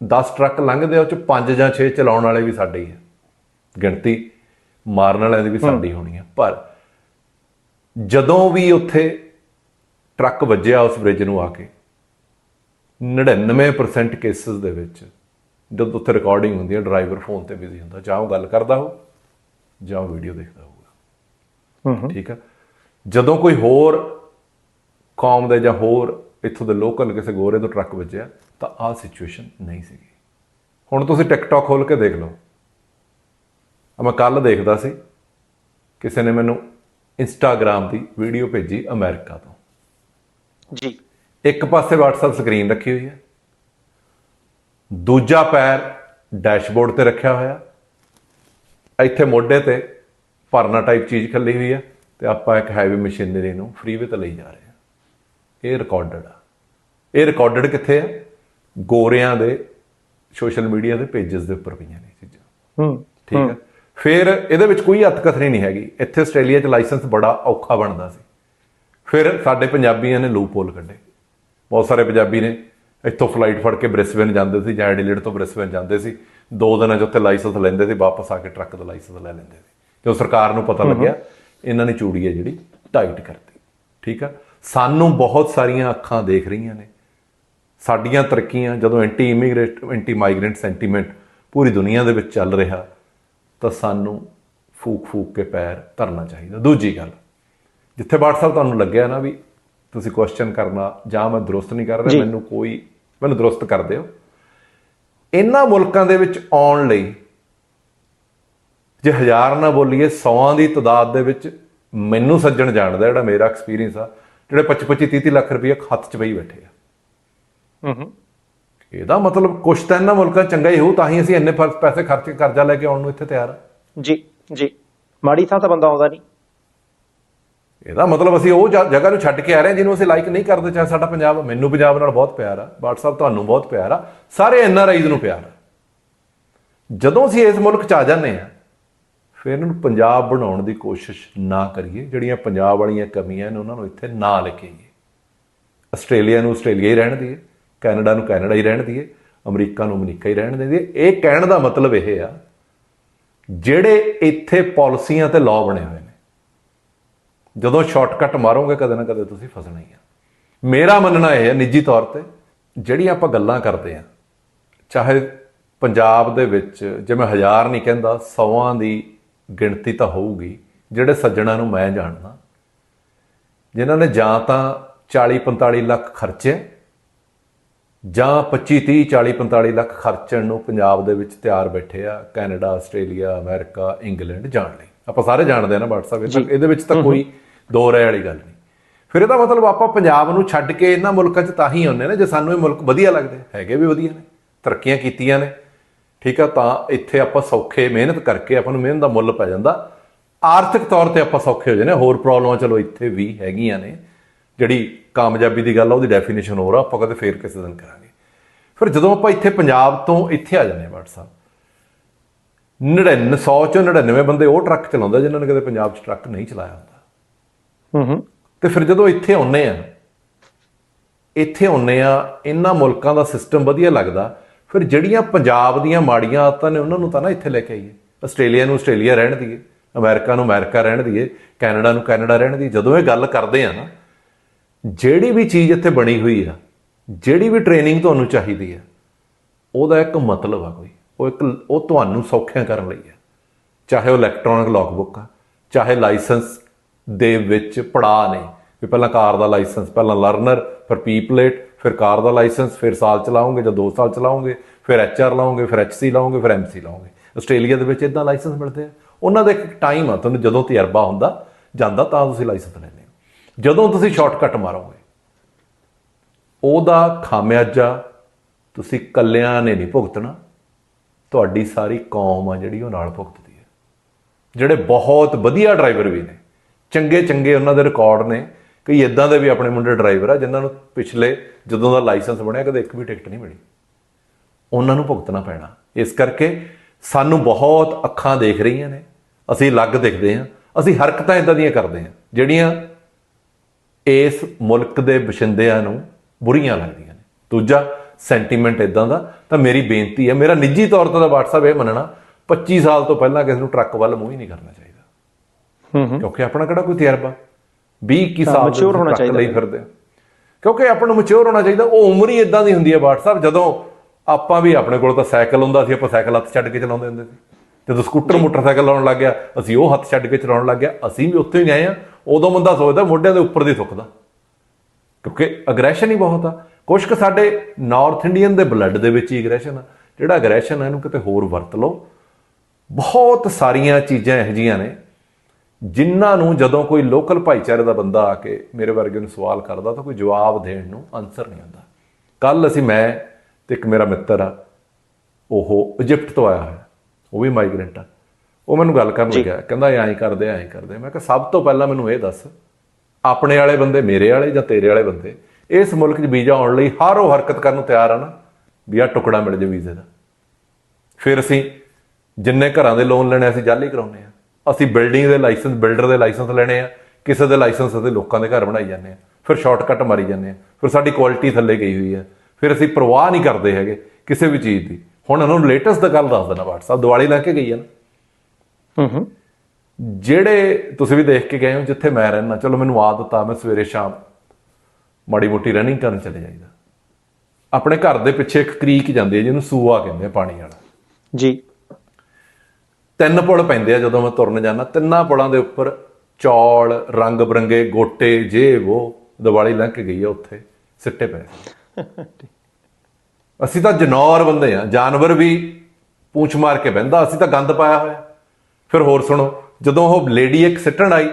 Speaker 2: 10 ਟਰੱਕ ਲੰਘਦੇ ਆ ਉਹ ਚ 5 ਜਾਂ 6 ਚਲਾਉਣ ਵਾਲੇ ਵੀ ਸਾਡੇ ਹੀ ਆ। ਗਿਣਤੀ ਮਾਰਨ ਵਾਲਿਆਂ ਦੀ ਵੀ ਸਾਡੀ ਹੋਣੀ ਆ। ਪਰ ਜਦੋਂ ਵੀ ਉੱਥੇ ਟਰੱਕ ਵੱਜਿਆ ਉਸ ਬ੍ਰਿਜ ਨੂੰ ਆ ਕੇ 99% ਕੇਸਸ ਦੇ ਵਿੱਚ ਜਦੋਂ ਉੱਥੇ ਰਿਕਾਰਡਿੰਗ ਹੁੰਦੀ ਹੈ ਡਰਾਈਵਰ ਫੋਨ ਤੇ ਬਿਜ਼ੀ ਹੁੰਦਾ ਜਾਂ ਉਹ ਗੱਲ ਕਰਦਾ ਹੋ ਜਾਂ ਉਹ ਵੀਡੀਓ ਦੇਖਦਾ ਹੋਊਗਾ। ਠੀਕ ਆ? ਜਦੋਂ ਕੋਈ ਹੋਰ ਕੌਮ ਦੇ ਜਾਂ ਹੋਰ ਇੱਥੋਂ ਦੇ ਲੋਕਲ ਕਿਸੇ ਗੋਰੇ ਤੋਂ ਟਰੱਕ ਵੱਜਿਆ ਤਾਂ ਆਹ ਸਿਚੁਏਸ਼ਨ ਨਹੀਂ ਸੀਗੀ। ਹੁਣ ਤੁਸੀਂ ਟਿਕਟੌਕ ਖੋਲ ਕੇ ਦੇਖ ਲਓ। ਆ ਮੈਂ ਕੱਲ ਦੇਖਦਾ ਸੀ ਕਿਸੇ ਨੇ ਮੈਨੂੰ ਇੰਸਟਾਗ੍ਰam ਦੀ ਵੀਡੀਓ ਭੇਜੀ ਅਮਰੀਕਾ ਤੋਂ।
Speaker 1: ਜੀ।
Speaker 2: ਇੱਕ ਪਾਸੇ WhatsApp ਸਕਰੀਨ ਰੱਖੀ ਹੋਈ ਹੈ। ਦੂਜਾ ਪੈਰ ਡੈਸ਼ਬੋਰਡ ਤੇ ਰੱਖਿਆ ਹੋਇਆ। ਇੱਥੇ ਮੋਢੇ ਤੇ ਭਰਨਾ ਟਾਈਪ ਚੀਜ਼ ਖੱਲੀ ਹੋਈ ਹੈ ਤੇ ਆਪਾਂ ਇੱਕ ਹੈਵੀ ਮਸ਼ੀਨਰੀ ਨੂੰ ਫ੍ਰੀਵੇ ਤੇ ਲਈ ਜਾ ਰਹੇ ਹਾਂ ਇਹ ਰਿਕਾਰਡਡ ਆ। ਇਹ ਰਿਕਾਰਡਡ ਕਿੱਥੇ ਆ? ਗੋਰਿਆਂ ਦੇ ਸੋਸ਼ਲ ਮੀਡੀਆ ਦੇ ਪੇजेस ਦੇ ਉੱਪਰ ਪਈਆਂ ਨੇ ਚੀਜ਼ਾਂ।
Speaker 1: ਹੂੰ
Speaker 2: ਠੀਕ ਹੈ। ਫਿਰ ਇਹਦੇ ਵਿੱਚ ਕੋਈ ਹੱਥਕਥਨੀ ਨਹੀਂ ਹੈਗੀ। ਇੱਥੇ ਆਸਟ੍ਰੇਲੀਆ 'ਚ ਲਾਇਸੈਂਸ ਬੜਾ ਔਖਾ ਬਣਦਾ ਸੀ। ਫਿਰ ਸਾਡੇ ਪੰਜਾਬੀਆਂ ਨੇ ਲੂਪ ਹੋਲ ਕੱਢੇ। ਬਹੁਤ ਸਾਰੇ ਪੰਜਾਬੀ ਨੇ ਇੱਥੋਂ ਫਲਾਈਟ ਫੜ ਕੇ ਬ੍ਰਿਸਬੇਨ ਜਾਂਦੇ ਸੀ ਜਾਂ ਐਡੀਲੇਡ ਤੋਂ ਬ੍ਰਿਸਬੇਨ ਜਾਂਦੇ ਸੀ। ਦੋ ਦਿਨਾਂ 'ਚ ਉੱਥੇ ਲਾਇਸੈਂਸ ਲੈਂਦੇ ਸੀ ਵਾਪਸ ਆ ਕੇ ਟਰੱਕ ਦਾ ਲਾਇਸੈਂਸ ਲੈ ਲੈਂਦੇ ਸੀ। ਜਦੋਂ ਸਰਕਾਰ ਨੂੰ ਪਤਾ ਲੱਗਿਆ ਇਹਨਾਂ ਨੇ ਚੂੜੀ ਹੈ ਜਿਹੜੀ ਟਾਈਟ ਕਰਤੀ। ਠੀਕ ਆ? ਸਾਨੂੰ ਬਹੁਤ ਸਾਰੀਆਂ ਅੱਖਾਂ ਦੇਖ ਰਹੀਆਂ ਨੇ। ਸਾਡੀਆਂ ਤਰੱਕੀਆਂ ਜਦੋਂ anti immigrate anti migrant sentiment ਪੂਰੀ ਦੁਨੀਆ ਦੇ ਵਿੱਚ ਚੱਲ ਰਿਹਾ ਤਾਂ ਸਾਨੂੰ ਫੂਕ ਫੂਕ ਕੇ ਪੈਰ ਧਰਨਾ ਚਾਹੀਦਾ। ਦੂਜੀ ਗੱਲ ਜਿੱਥੇ WhatsApp ਤੁਹਾਨੂੰ ਲੱਗਿਆ ਨਾ ਵੀ ਤੁਸੀਂ ਕੁਐਸਚਨ ਕਰਨਾ ਜਾਂ ਮੈਂ ਦਰੁਸਤ ਨਹੀਂ ਕਰ। ਰਿਹਾ ਮੈਨੂੰ ਕੋਈ ਮੈਨੂੰ ਦਰੁਸਤ ਕਰ ਦਿਓ। ਇਹਨਾਂ ਮੁਲਕਾਂ ਦੇ ਵਿੱਚ ਆਉਣ ਲਈ ਜੇ ਹਜ਼ਾਰ ਨਾ ਬੋਲੀਏ ਸੌਆਂ ਦੀ ਤਦਾਦ ਦੇ ਵਿੱਚ ਮੈਨੂੰ ਸੱਜਣ ਜਾਣਦਾ ਜਿਹੜਾ ਮੇਰਾ ਐਕਸਪੀਰੀਅੰਸ ਆ ਜਿਹੜੇ 25 25 30 ਲੱਖ ਰੁਪਏ ਹੱਥ 'ਚ ਪਈ ਬੈਠੇ ਆ।
Speaker 1: ਹੂੰ ਹੂੰ
Speaker 2: ਇਹਦਾ ਮਤਲਬ ਕੁਛ ਤਾਂ ਇਹਨਾਂ ਮੁਲਕਾਂ ਚੰਗਾ ਹੀ ਹੋਊ ਤਾਂ ਹੀ ਅਸੀਂ ਇੰਨੇ ਪੈਸੇ ਖਰਚ ਕੇ ਕਰਜ਼ਾ ਲੈ ਕੇ ਆਉਣ ਨੂੰ ਇੱਥੇ ਤਿਆਰ ਆ।
Speaker 1: ਜੀ ਜੀ। ਮਾੜੀ ਥਾਂ ਤਾਂ ਬੰਦਾ ਆਉਂਦਾ ਨਹੀਂ।
Speaker 2: ਇਹਦਾ ਮਤਲਬ ਅਸੀਂ ਉਹ ਜਗ੍ਹਾ ਨੂੰ ਛੱਡ ਕੇ ਆ ਰਹੇ ਹਾਂ ਜਿਹਨੂੰ ਅਸੀਂ ਲਾਈਕ ਨਹੀਂ ਕਰਦੇ, ਚਾਹੇ ਸਾਡਾ ਪੰਜਾਬ ਮੈਨੂੰ ਪੰਜਾਬ ਨਾਲ ਬਹੁਤ ਪਿਆਰ ਆ WhatsApp ਤੁਹਾਨੂੰ ਬਹੁਤ ਪਿਆਰ ਆ, ਸਾਰੇ ਐਨਆਰਆਈਜ਼ ਨੂੰ ਪਿਆਰ ਆ। ਜਦੋਂ ਅਸੀਂ ਇਸ ਮੁਲਕ 'ਚ ਆ ਜਾਂਦੇ ਆ ਫਿਰ ਇਹਨੂੰ ਪੰਜਾਬ ਬਣਾਉਣ ਦੀ ਕੋਸ਼ਿਸ਼ ਨਾ ਕਰੀਏ, ਜਿਹੜੀਆਂ ਪੰਜਾਬ ਵਾਲੀਆਂ ਕਮੀਆਂ ਨੇ ਉਹਨਾਂ ਨੂੰ ਇੱਥੇ ਨਾ ਲੈ ਕੇ ਆਈਏ। ਆਸਟ੍ਰੇਲੀਆ ਨੂੰ ਆਸਟ੍ਰੇਲੀਆ ਹੀ ਰਹਿਣ ਦਈਏ, ਕੈਨੇਡਾ ਨੂੰ ਕੈਨੇਡਾ ਹੀ ਰਹਿਣ ਦਈਏ, ਅਮਰੀਕਾ ਨੂੰ ਅਮਰੀਕਾ ਹੀ ਰਹਿਣ ਦਈਏ। ਇਹ ਕਹਿਣ ਦਾ ਮਤਲਬ ਇਹ ਆ, ਜਿਹੜੇ ਇੱਥੇ ਪਾਲਿਸੀਆਂ ਤੇ ਲਾਅ ਬਣੇ ਹੋਏ ਨੇ ਜਦੋਂ ਸ਼ਾਰਟਕਟ ਮਾਰੋਗੇ ਕਦੇ ਨਾ ਕਦੇ ਤੁਸੀਂ ਫਸਣਾ ਹੀ ਆ। ਮੇਰਾ ਮੰਨਣਾ ਇਹ ਹੈ ਨਿੱਜੀ ਤੌਰ ਤੇ ਜਿਹੜੀਆਂ ਆਪਾਂ ਗੱਲਾਂ ਕਰਦੇ ਆ ਚਾਹੇ ਪੰਜਾਬ ਦੇ ਵਿੱਚ ਜੇ ਮੈਂ ਹਜ਼ਾਰ ਨਹੀਂ ਕਹਿੰਦਾ ਸੌਆਂ ਦੀ ਗਿਣਤੀ ਤਾਂ ਹੋਊਗੀ ਜਿਹੜੇ ਸੱਜਣਾ ਨੂੰ ਮੈਂ ਜਾਣਦਾ। ਜਿਨ੍ਹਾਂ ਨੇ ਜਾਂ ਤਾਂ 40 45 ਲੱਖ ਖਰਚੇ ਜਾਂ 25 30 40 45 ਲੱਖ ਖਰਚਣ ਨੂੰ ਪੰਜਾਬ ਦੇ ਵਿੱਚ ਤਿਆਰ ਬੈਠੇ ਆ ਕੈਨੇਡਾ ਆਸਟ੍ਰੇਲੀਆ ਅਮਰੀਕਾ ਇੰਗਲੈਂਡ ਜਾਣ ਲਈ। ਆਪਾਂ ਸਾਰੇ ਜਾਣਦੇ ਆ ਨਾ WhatsApp ਇਹਦੇ ਵਿੱਚ ਤਾਂ ਕੋਈ ਦੋ ਰਾਏ ਵਾਲੀ ਗੱਲ ਨਹੀਂ। ਫਿਰ ਇਹਦਾ ਮਤਲਬ ਆਪਾਂ ਪੰਜਾਬ ਨੂੰ ਛੱਡ ਕੇ ਇਹਨਾਂ ਮੁਲਕਾਂ 'ਚ ਤਾਂ ਹੀ ਆਉਂਦੇ ਨੇ, ਜੇ ਸਾਨੂੰ ਇਹ ਮੁਲਕ ਵਧੀਆ ਲੱਗਦੇ, ਹੈਗੇ ਵੀ ਵਧੀਆ ਨੇ, ਤਰੱਕੀਆਂ ਕੀਤੀਆਂ ਨੇ, ਠੀਕ ਆ, ਤਾਂ ਇੱਥੇ ਆਪਾਂ ਸੌਖੇ ਮਿਹਨਤ ਕਰਕੇ ਆਪਾਂ ਨੂੰ ਮਿਹਨਤ ਦਾ ਮੁੱਲ ਪੈ ਜਾਂਦਾ। ਆਰਥਿਕ ਤੌਰ ਤੇ ਆਪਾਂ ਸੌਖੇ ਹੋ ਜਾਂਦੇ ਹਾਂ। ਹੋਰ ਪ੍ਰੋਬਲਮਾਂ ਚਲੋ ਇੱਥੇ ਵੀ ਹੈਗੀਆਂ ਨੇ। ਜਿਹੜੀ ਕਾਮਯਾਬੀ ਦੀ ਗੱਲ ਆ, ਉਹਦੀ ਡੈਫੀਨੇਸ਼ਨ ਹੋਰ ਆ, ਆਪਾਂ ਕਦੇ ਫੇਰ ਕਿਸੇ ਦਿਨ ਕਰਾਂਗੇ। ਫਿਰ ਜਦੋਂ ਆਪਾਂ ਇੱਥੇ ਪੰਜਾਬ ਤੋਂ ਇੱਥੇ ਆ ਜਾਂਦੇ ਹਾਂ WhatsApp 99 100 ਚੋਂ 99 ਬੰਦੇ ਉਹ ਟਰੱਕ ਚਲਾਉਂਦੇ ਜਿਨ੍ਹਾਂ ਨੇ ਕਦੇ ਪੰਜਾਬ 'ਚ ਟਰੱਕ ਨਹੀਂ ਚਲਾਇਆ ਹੁੰਦਾ।
Speaker 1: ਹੂੰ ਹੂੰ।
Speaker 2: ਤੇ ਫਿਰ ਜਦੋਂ ਇੱਥੇ ਆਉਨੇ ਆ, ਇੱਥੇ ਆਉਨੇ ਆ, ਇਹਨਾਂ ਮੁਲਕਾਂ ਦਾ ਸਿਸਟਮ ਵਧੀਆ ਲੱਗਦਾ, ਫਿਰ ਜਿਹੜੀਆਂ ਪੰਜਾਬ ਦੀਆਂ ਮਾੜੀਆਂ ਆਦਤਾਂ ਨੇ ਉਹਨਾਂ ਨੂੰ ਤਾਂ ਨਾ ਇੱਥੇ ਲੈ ਕੇ ਆਈਏ। ਆਸਟ੍ਰੇਲੀਆ ਨੂੰ ਆਸਟ੍ਰੇਲੀਆ ਰਹਿਣ ਦਈਏ ਅਮਰੀਕਾ ਨੂੰ ਅਮਰੀਕਾ ਰਹਿਣ ਦਈਏ ਕੈਨੇਡਾ ਨੂੰ ਕੈਨੇਡਾ ਰਹਿਣ ਦੀ ਜਦੋਂ ਇਹ ਗੱਲ ਕਰਦੇ ਆ ਨਾ, ਜਿਹੜੀ ਵੀ ਚੀਜ਼ ਇੱਥੇ ਬਣੀ ਹੋਈ ਆ, ਜਿਹੜੀ ਵੀ ਟ੍ਰੇਨਿੰਗ ਤੁਹਾਨੂੰ ਚਾਹੀਦੀ ਆ, ਉਹਦਾ ਇੱਕ ਮਤਲਬ ਆ ਕੋਈ, ਉਹ ਇੱਕ, ਉਹ ਤੁਹਾਨੂੰ ਸੌਖਿਆਂ ਕਰਨ ਲਈ ਆ। ਚਾਹੇ ਉਹ ਇਲੈਕਟ੍ਰੋਨਿਕ ਲੌਗਬੁੱਕ ਆ, ਚਾਹੇ ਲਾਇਸੈਂਸ ਦੇ ਵਿੱਚ ਪੜਾਅ ਨੇ। ਵੀ ਪਹਿਲਾਂ ਕਾਰ ਦਾ ਲਾਇਸੈਂਸ, ਪਹਿਲਾਂ ਲਰਨਰ, ਫਿਰ ਪੀ ਪਲੇਟ ਫਿਰ ਕਾਰ ਦਾ ਲਾਇਸੈਂਸ, ਫਿਰ ਸਾਲ ਚਲਾਓਗੇ ਜਾਂ 2 ਸਾਲ ਚਲਾਓਗੇ, ਫਿਰ ਐਚਆਰ ਲਾਓਗੇ, ਫਿਰ ਐਚਸੀ ਲਾਓਗੇ, ਫਿਰ ਐਮਸੀ ਲਾਓਗੇ। ਆਸਟ੍ਰੇਲੀਆ ਦੇ ਵਿੱਚ ਇਦਾਂ ਲਾਇਸੈਂਸ ਮਿਲਦੇ ਆ। ਉਹਨਾਂ ਦਾ ਇੱਕ ਟਾਈਮ ਆ, ਤੁਹਾਨੂੰ ਜਦੋਂ ਤਜਰਬਾ ਹੁੰਦਾ, ਜਾਂਦਾ ਤਾਂ ਤੁਸੀਂ ਲਾਇਸੈਂਸ ਲੈਂਦੇ ਹੋ। ਜਦੋਂ ਤੁਸੀਂ ਸ਼ਾਰਟਕਟ ਮਾਰੋਗੇ, ਉਹਦਾ ਖਾਮਿਆਜਾ ਤੁਸੀਂ ਕੱਲਿਆਂ ਨੇ ਨਹੀਂ ਭੁਗਤਣਾ। ਤੁਹਾਡੀ ਸਾਰੀ ਕੌਮ ਆ ਜਿਹੜੀ ਉਹ ਨਾਲ ਭੁਗਤਦੀ ਹੈ। ਜਿਹੜੇ ਬਹੁਤ ਵਧੀਆ ਡਰਾਈਵਰ ਵੀ ਨੇ ਚੰਗੇ ਚੰਗੇ ਉਹਨਾਂ ਦੇ ਰਿਕਾਰਡ ਨੇ ਕਈ ਇਦਾਂ ਦੇ ਵੀ ਆਪਣੇ ਮੁੰਡੇ ਡਰਾਈਵਰ ਆ ਜਿਨ੍ਹਾਂ ਨੂੰ ਪਿਛਲੇ ਜਦੋਂ ਦਾ ਲਾਇਸੈਂਸ ਬਣਿਆ ਕਦੇ ਇੱਕ ਵੀ ਟਿਕਟ ਨਹੀਂ ਮਿਲੀ। ਉਹਨਾਂ ਨੂੰ ਭੁਗਤਣਾ ਪੈਣਾ। ਇਸ ਕਰਕੇ ਸਾਨੂੰ ਬਹੁਤ ਅੱਖਾਂ ਦੇਖ ਰਹੀਆਂ ਨੇ। ਅਸੀਂ ਅਲੱਗ ਦਿਖਦੇ ਹਾਂ। ਅਸੀਂ ਹਰਕਤਾਂ ਇਦਾਂ ਦੀਆਂ ਕਰਦੇ ਹਾਂ, ਜਿਹੜੀਆਂ ਇਸ ਮੁਲਕ ਦੇ ਬਸ਼ਿੰਦਿਆਂ ਨੂੰ ਬੁਰੀਆਂ ਲੱਗਦੀਆਂ ਨੇ। ਦੂਜਾ ਸੈਂਟੀਮੈਂਟ ਇਦਾਂ ਦਾ, ਤਾਂ ਮੇਰੀ ਬੇਨਤੀ ਹੈ, ਮੇਰਾ ਨਿੱਜੀ ਤੌਰ ਤੇ ਤਾਂ WhatsApp ਇਹ ਮੰਨਣਾ 25 ਸਾਲ ਤੋਂ ਪਹਿਲਾਂ ਕਿਸੇ ਨੂੰ ਟਰੱਕ ਵੱਲ ਮੂੰਹ ਹੀ ਨਹੀਂ ਕਰਨਾ ਚਾਹੀਦਾ। ਕਿਉਂਕਿ ਆਪਣਾ ਕਿਹੜਾ ਕੋਈ ਤਜਰਬਾ? 20 21
Speaker 1: ਹਾਂ,
Speaker 2: ਸਾਲ ਤੁਸੀਂ
Speaker 1: ਹੋਣਾ ਚਾਹੀਦਾ
Speaker 2: ਲਈ। ਫਿਰਦੇ। ਕਿਉਂਕਿ ਆਪਾਂ ਨੂੰ ਮੈਚੁਰ ਹੋਣਾ ਚਾਹੀਦਾ। ਉਹ ਉਮਰ ਹੀ ਇਦਾਂ ਦੀ ਹੁੰਦੀ ਹੈ WhatsApp ਜਦੋਂ ਆਪਾਂ ਵੀ ਆਪਣੇ ਕੋਲ ਤਾਂ ਸਾਈਕਲ ਹੁੰਦਾ ਸੀ ਆਪਾਂ ਸਾਈਕਲ ਹੱਥ ਛੱਡ ਕੇ ਚਲਾਉਂਦੇ ਹੁੰਦੇ ਸੀ। ਜਦੋਂ ਸਕੂਟਰ ਮੋਟਰਸਾਈਕਲ ਲਾਉਣ ਲੱਗ ਗਿਆ ਅਸੀਂ ਉਹ ਹੱਥ ਛੱਡ ਕੇ ਚਲਾਉਣ ਲੱਗ ਗਿਆ ਅਸੀਂ ਵੀ ਉੱਥੇ ਹੀ ਗਏ ਆ ਉਦੋਂ ਬੰਦਾ ਸੋਚਦਾ ਮੋਢਿਆਂ ਦੇ ਉੱਪਰ ਦੀ ਥੁੱਕਦਾ। ਕਿਉਂਕਿ ਅਗਰੈਸ਼ਨ ਹੀ ਬਹੁਤ ਆ। ਕੁਛ ਕੁ ਸਾਡੇ ਨਾਰਥ ਇੰਡੀਅਨ ਦੇ ਬਲੱਡ ਦੇ ਵਿੱਚ ਹੀ ਅਗਰੈਸ਼ਨ ਆ। ਜਿਹੜਾ ਅਗਰੈਸ਼ਨ ਆ ਇਹਨੂੰ ਕਿਤੇ ਹੋਰ ਵਰਤ ਲਓ। ਬਹੁਤ ਸਾਰੀਆਂ ਚੀਜ਼ਾਂ ਇਹੋ ਜਿਹੀਆਂ ਨੇ। ਜਿਨ੍ਹਾਂ ਨੂੰ ਜਦੋਂ ਕੋਈ ਲੋਕਲ ਭਾਈਚਾਰੇ ਦਾ ਬੰਦਾ ਆ ਕੇ ਮੇਰੇ ਵਰਗੇ ਨੂੰ ਸਵਾਲ ਕਰਦਾ ਤਾਂ ਕੋਈ ਜਵਾਬ ਦੇਣ ਨੂੰ ਆਨਸਰ ਨਹੀਂ ਆਉਂਦਾ। ਕੱਲ ਅਸੀਂ ਮੈਂ ਤੇ ਇੱਕ ਮੇਰਾ ਮਿੱਤਰ ਆ ਉਹ ਇਜਿਪਟ ਤੋਂ ਆਇਆ ਹੋਇਆ ਉਹ ਵੀ ਮਾਈਗ੍ਰੈਂਟ ਆ। ਉਹ ਮੈਨੂੰ ਗੱਲ ਕਰਨ ਲੱਗਿਆ ਕਹਿੰਦਾ ਐਂ ਕਰਦੇ ਐਂ ਕਰਦੇ। ਮੈਂ ਕਿਹਾ ਸਭ ਤੋਂ ਪਹਿਲਾਂ ਮੈਨੂੰ ਇਹ ਦੱਸ ਆਪਣੇ ਵਾਲੇ ਬੰਦੇ ਮੇਰੇ ਵਾਲੇ ਜਾਂ ਤੇਰੇ ਵਾਲੇ ਬੰਦੇ? ਇਸ ਮੁਲਕ 'ਚ ਵੀਜ਼ਾ ਆਉਣ ਲਈ ਹਰ ਉਹ ਹਰਕਤ ਕਰਨ ਨੂੰ ਤਿਆਰ ਆ ਨਾ ਵੀ ਆ ਟੁਕੜਾ ਮਿਲ ਜੇ ਵੀਜ਼ੇ ਦਾ। ਫਿਰ ਅਸੀਂ ਜਿੰਨੇ ਘਰਾਂ ਦੇ ਲੋਨ ਲੈਣੇ ਅਸੀਂ ਜਾਲੀ ਕਰਾਉਂਦੇ ਆ। ਅਸੀਂ ਬਿਲਡਿੰਗ ਦੇ ਲਾਇਸੈਂਸ ਬਿਲਡਰ ਦੇ ਲਾਇਸੈਂਸ ਲੈਣੇ ਆ ਕਿਸੇ ਦੇ ਲਾਇਸੈਂਸ ਅਤੇ ਲੋਕਾਂ ਦੇ ਘਰ ਬਣਾਈ ਜਾਂਦੇ ਆ। ਫਿਰ ਸ਼ਾਰਟਕਟ ਮਾਰੀ ਜਾਂਦੇ ਆ। ਫਿਰ ਸਾਡੀ ਕੁਆਲਿਟੀ ਥੱਲੇ ਗਈ ਹੋਈ ਹੈ ਫਿਰ ਅਸੀਂ ਪਰਵਾਹ ਨਹੀਂ ਕਰਦੇ ਹੈਗੇ ਕਿਸੇ ਵੀ ਚੀਜ਼ ਦੀ। ਹੁਣ ਉਹਨਾਂ ਨੂੰ ਲੇਟੈਸਟ ਦਾ ਗੱਲ ਦੱਸ ਦੇਣਾ WhatsApp ਦੀਵਾਲੀ ਲੈ ਕੇ ਗਈ ਹੈ ਨਾ।
Speaker 1: ਹੂੰ ਹੂੰ
Speaker 2: ਜਿਹੜੇ ਤੁਸੀਂ ਵੀ ਦੇਖ ਕੇ ਗਏ ਹੋ ਜਿੱਥੇ ਮੈਂ ਰਹਿਣਾ ਚਲੋ ਮੈਨੂੰ ਆਦਤ ਆ ਮੈਂ ਸਵੇਰੇ ਸ਼ਾਮ ਮਾੜੀ ਮੋਟੀ ਰਨਿੰਗ ਕਰਨ ਚਲੇ ਜਾਈਦਾ। ਆਪਣੇ ਘਰ ਦੇ ਪਿੱਛੇ ਇੱਕ ਕ੍ਰੀਕ ਜਾਂਦੀ ਹੈ ਜਿਹਨੂੰ ਸੂਆ ਕਹਿੰਦੇ ਆ ਪਾਣੀ ਵਾਲਾ।
Speaker 1: ਜੀ।
Speaker 2: ਤਿੰਨ ਪੁਲ ਪੈਂਦੇ ਆ ਜਦੋਂ ਮੈਂ ਤੁਰਨ ਜਾਂਦਾ ਤਿੰਨਾਂ ਪੁਲਾਂ ਦੇ ਉੱਪਰ ਚੌਲ ਰੰਗ ਬਰੰਗੇ ਗੋਟੇ ਜੇ ਉਹ ਦੀਵਾਲੀ ਲੰਘ ਕੇ ਗਈ ਆ ਉੱਥੇ ਸਿੱਟੇ ਪਏ। *laughs* ਅਸੀਂ ਤਾਂ ਜਨੌਰ ਬੰਦੇ ਆ ਜਾਨਵਰ ਵੀ ਪੂੰਛ ਮਾਰ ਕੇ ਬਹਿੰਦਾ ਅਸੀਂ ਤਾਂ ਗੰਦ ਪਾਇਆ ਹੋਇਆ। ਫਿਰ ਹੋਰ ਸੁਣੋ ਜਦੋਂ ਉਹ ਲੇਡੀ ਇੱਕ ਸਿੱਟਣ ਆਈ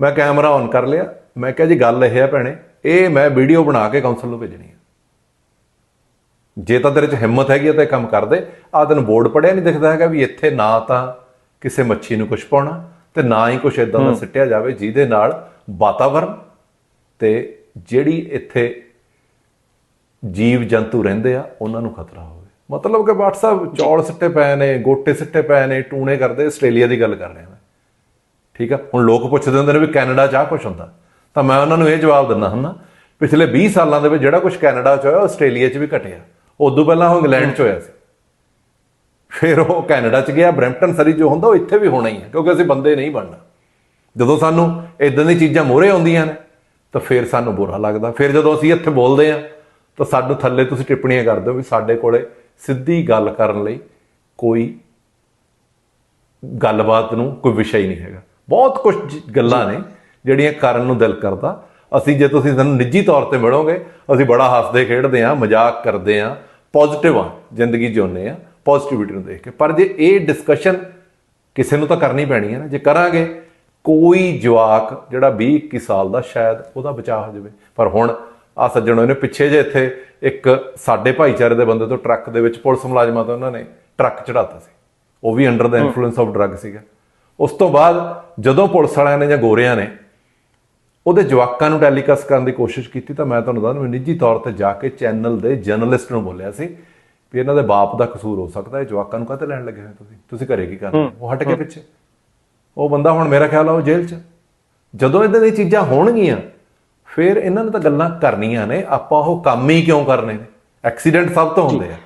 Speaker 2: ਮੈਂ ਕੈਮਰਾ ਔਨ ਕਰ ਲਿਆ ਮੈਂ ਕਿਹਾ ਜੀ ਗੱਲ ਇਹ ਹੈ ਭੈਣੇ ਇਹ ਮੈਂ ਵੀਡੀਓ ਬਣਾ ਕੇ ਕਾਉਂਸਲ ਨੂੰ ਭੇਜਣੀ ਹੈ ਜੇ ਤਾਂ ਤੇਰੇ 'ਚ ਹਿੰਮਤ ਹੈਗੀ ਤਾਂ ਇਹ ਕੰਮ ਕਰ ਦੇ। ਆ ਤੈਨੂੰ ਬੋਰਡ ਪੜਿਆ ਨਹੀਂ ਦਿਖਦਾ ਹੈਗਾ ਵੀ ਇੱਥੇ ਨਾ ਤਾਂ ਕਿਸੇ ਮੱਛੀ ਨੂੰ ਕੁਝ ਪਾਉਣਾ ਤੇ ਨਾ ਹੀ ਕੁਝ ਇਦਾਂ ਦਾ ਸਿੱਟਿਆ ਜਾਵੇ ਜਿਹਦੇ ਨਾਲ ਵਾਤਾਵਰਨ ਤੇ ਜਿਹੜੀ ਇੱਥੇ ਜੀਵ ਜੰਤੂ ਰਹਿੰਦੇ ਆ ਉਹਨਾਂ ਨੂੰ ਖਤਰਾ ਹੋਵੇ। ਮਤਲਬ ਕਿ WhatsApp ਚੌਲ ਸਿੱਟੇ ਪਏ ਨੇ ਗੋਟੇ ਸਿੱਟੇ ਪਏ ਨੇ ਟੂਣੇ ਕਰਦੇ ਆਸਟ੍ਰੇਲੀਆ ਦੀ ਗੱਲ ਕਰ ਰਿਹਾ ਮੈਂ। ਠੀਕ ਆ? ਹੁਣ ਲੋਕ ਪੁੱਛਦੇ ਹੁੰਦੇ ਨੇ ਵੀ ਕੈਨੇਡਾ 'ਚ ਆਹ ਕੁਝ ਹੁੰਦਾ। ਤਾਂ ਮੈਂ ਉਹਨਾਂ ਨੂੰ ਇਹ ਜਵਾਬ ਦਿੰਦਾ ਹੁੰਦਾ ਪਿਛਲੇ 20 ਸਾਲਾਂ ਦੇ ਵਿੱਚ ਜਿਹੜਾ ਕੁਝ ਕੈਨੇਡਾ 'ਚ ਹੋਇਆ ਆਸਟ੍ਰੇਲੀਆ 'ਚ ਵੀ ਘਟਿਆ। ਉਦੋਂ ਪਹਿਲਾਂ ਉਹ ਇੰਗਲੈਂਡ 'ਚ ਹੋਇਆ ਸੀ। ਫਿਰ ਉਹ ਕੈਨੇਡਾ 'ਚ ਗਿਆ, ਬ੍ਰੈਂਪਟਨ ਸਰੀ ਜੋ ਹੁੰਦਾ, ਉਹ ਇੱਥੇ ਵੀ ਹੋਣਾ ਹੀ ਹੈ, ਕਿਉਂਕਿ ਅਸੀਂ ਬੰਦੇ ਨਹੀਂ ਬਣਨਾ। ਜਦੋਂ ਸਾਨੂੰ ਇਦਾਂ ਦੀ ਚੀਜ਼ਾਂ ਮੋਹਰੇ ਆਉਂਦੀਆਂ ਨੇ, ਤਾਂ ਫਿਰ ਸਾਨੂੰ ਬੁਰਾ ਲੱਗਦਾ। ਫਿਰ ਜਦੋਂ ਅਸੀਂ ਇੱਥੇ ਬੋਲਦੇ ਆ ਤਾਂ ਸਾਨੂੰ ਥੱਲੇ ਤੁਸੀਂ ਟਿੱਪਣੀਆਂ ਕਰਦੇ ਹੋ ਵੀ ਸਾਡੇ ਕੋਲੇ ਸਿੱਧੀ ਗੱਲ ਕਰਨ ਲਈ ਕੋਈ ਗੱਲਬਾਤ ਨੂੰ ਕੋਈ ਵਿਸ਼ਾ ਹੀ ਨਹੀਂ ਹੈਗਾ। ਬਹੁਤ ਕੁਝ ਗੱਲਾਂ ਨੇ ਜਿਹੜੀਆਂ ਕਰਨ ਨੂੰ ਦਿਲ ਕਰਦਾ। ਅਸੀਂ ਜੇ ਤੁਸੀਂ ਸਾਨੂੰ ਨਿੱਜੀ ਤੌਰ ਤੇ ਮਿਲੋਗੇ, ਅਸੀਂ ਬੜਾ ਹੱਸਦੇ ਖੇਡਦੇ ਆ ਮਜ਼ਾਕ ਕਰਦੇ ਆ ਪੋਜ਼ਿਟਿਵ ਆ ਜ਼ਿੰਦਗੀ ਜਿਉਂਦੇ ਆ ਪੋਜ਼ਿਟਿਵਿਟੀ ਨੂੰ ਦੇਖ ਕੇ। ਪਰ ਜੇ ਇਹ ਡਿਸਕਸ਼ਨ ਕਿਸੇ ਨੂੰ ਤਾਂ ਕਰਨੀ ਪੈਣੀ ਹੈ ਨਾ ਜੇ ਕਰਾਂਗੇ ਕੋਈ ਜਵਾਕ ਜਿਹੜਾ 20 21 ਸਾਲ ਦਾ ਸ਼ਾਇਦ ਉਹਦਾ ਬਚਾਅ ਹੋ ਜਾਵੇ। ਪਰ ਹੁਣ ਆ ਸੱਜਣੋ ਇਹਨੇ ਪਿੱਛੇ ਜੇ ਇੱਥੇ ਇੱਕ ਸਾਡੇ ਭਾਈਚਾਰੇ ਦੇ ਬੰਦੇ ਤੋਂ ਟਰੱਕ ਦੇ ਵਿੱਚ ਪੁਲਿਸ ਮੁਲਾਜ਼ਮਾਂ ਤੋਂ ਉਹਨਾਂ ਨੇ ਟਰੱਕ ਚੜਾਤਾ ਸੀ। ਉਹ ਵੀ ਅੰਡਰ ਦਾ ਇਨਫਲੂਐਂਸ ਆਫ ਡਰੱਗ ਸੀਗਾ। ਉਸ ਤੋਂ ਬਾਅਦ ਜਦੋਂ ਪੁਲਿਸ ਵਾਲਿਆਂ ਨੇ ਜਾਂ ਗੋਰਿਆਂ ਨੇ ਉਹਦੇ ਜਵਾਕਾਂ ਨੂੰ ਟੈਲੀਕਾਸਟ ਕਰਨ ਦੀ ਕੋਸ਼ਿਸ਼ ਕੀਤੀ ਤਾਂ ਮੈਂ ਤੁਹਾਨੂੰ ਦੱਸਦਾ ਮੈਂ ਨਿੱਜੀ ਤੌਰ ਤੇ ਜਾ ਕੇ ਚੈਨਲ ਦੇ ਜਰਨਲਿਸਟ ਨੂੰ ਬੋਲਿਆ ਸੀ ਵੀ ਇਹਨਾਂ ਦੇ ਬਾਪ ਦਾ ਕਸੂਰ ਹੋ ਸਕਦਾ ਹੈ ਜਵਾਕਾਂ ਨੂੰ ਕਾਹਤੇ ਲੈਣ ਲੱਗੇ ਹੋਏ ਤੁਸੀਂ? ਤੁਸੀਂ ਘਰੇ ਕੀ ਕਰਦੇ? ਉਹ ਹਟ ਕੇ ਪਿੱਛੇ। ਉਹ ਬੰਦਾ ਹੁਣ ਮੇਰਾ ਖਿਆਲ ਆ ਉਹ ਜੇਲ੍ਹ 'ਚ। ਜਦੋਂ ਇਦਾਂ ਦੀਆਂ ਚੀਜ਼ਾਂ ਹੋਣਗੀਆਂ ਫਿਰ ਇਹਨਾਂ ਨੇ ਤਾਂ ਗੱਲਾਂ ਕਰਨੀਆਂ ਨੇ ਆਪਾਂ ਉਹ ਕੰਮ ਹੀ ਕਿਉਂ ਕਰਨੇ ਨੇ? ਐਕਸੀਡੈਂਟ ਸਭ ਤੋਂ ਹੁੰਦੇ ਆ।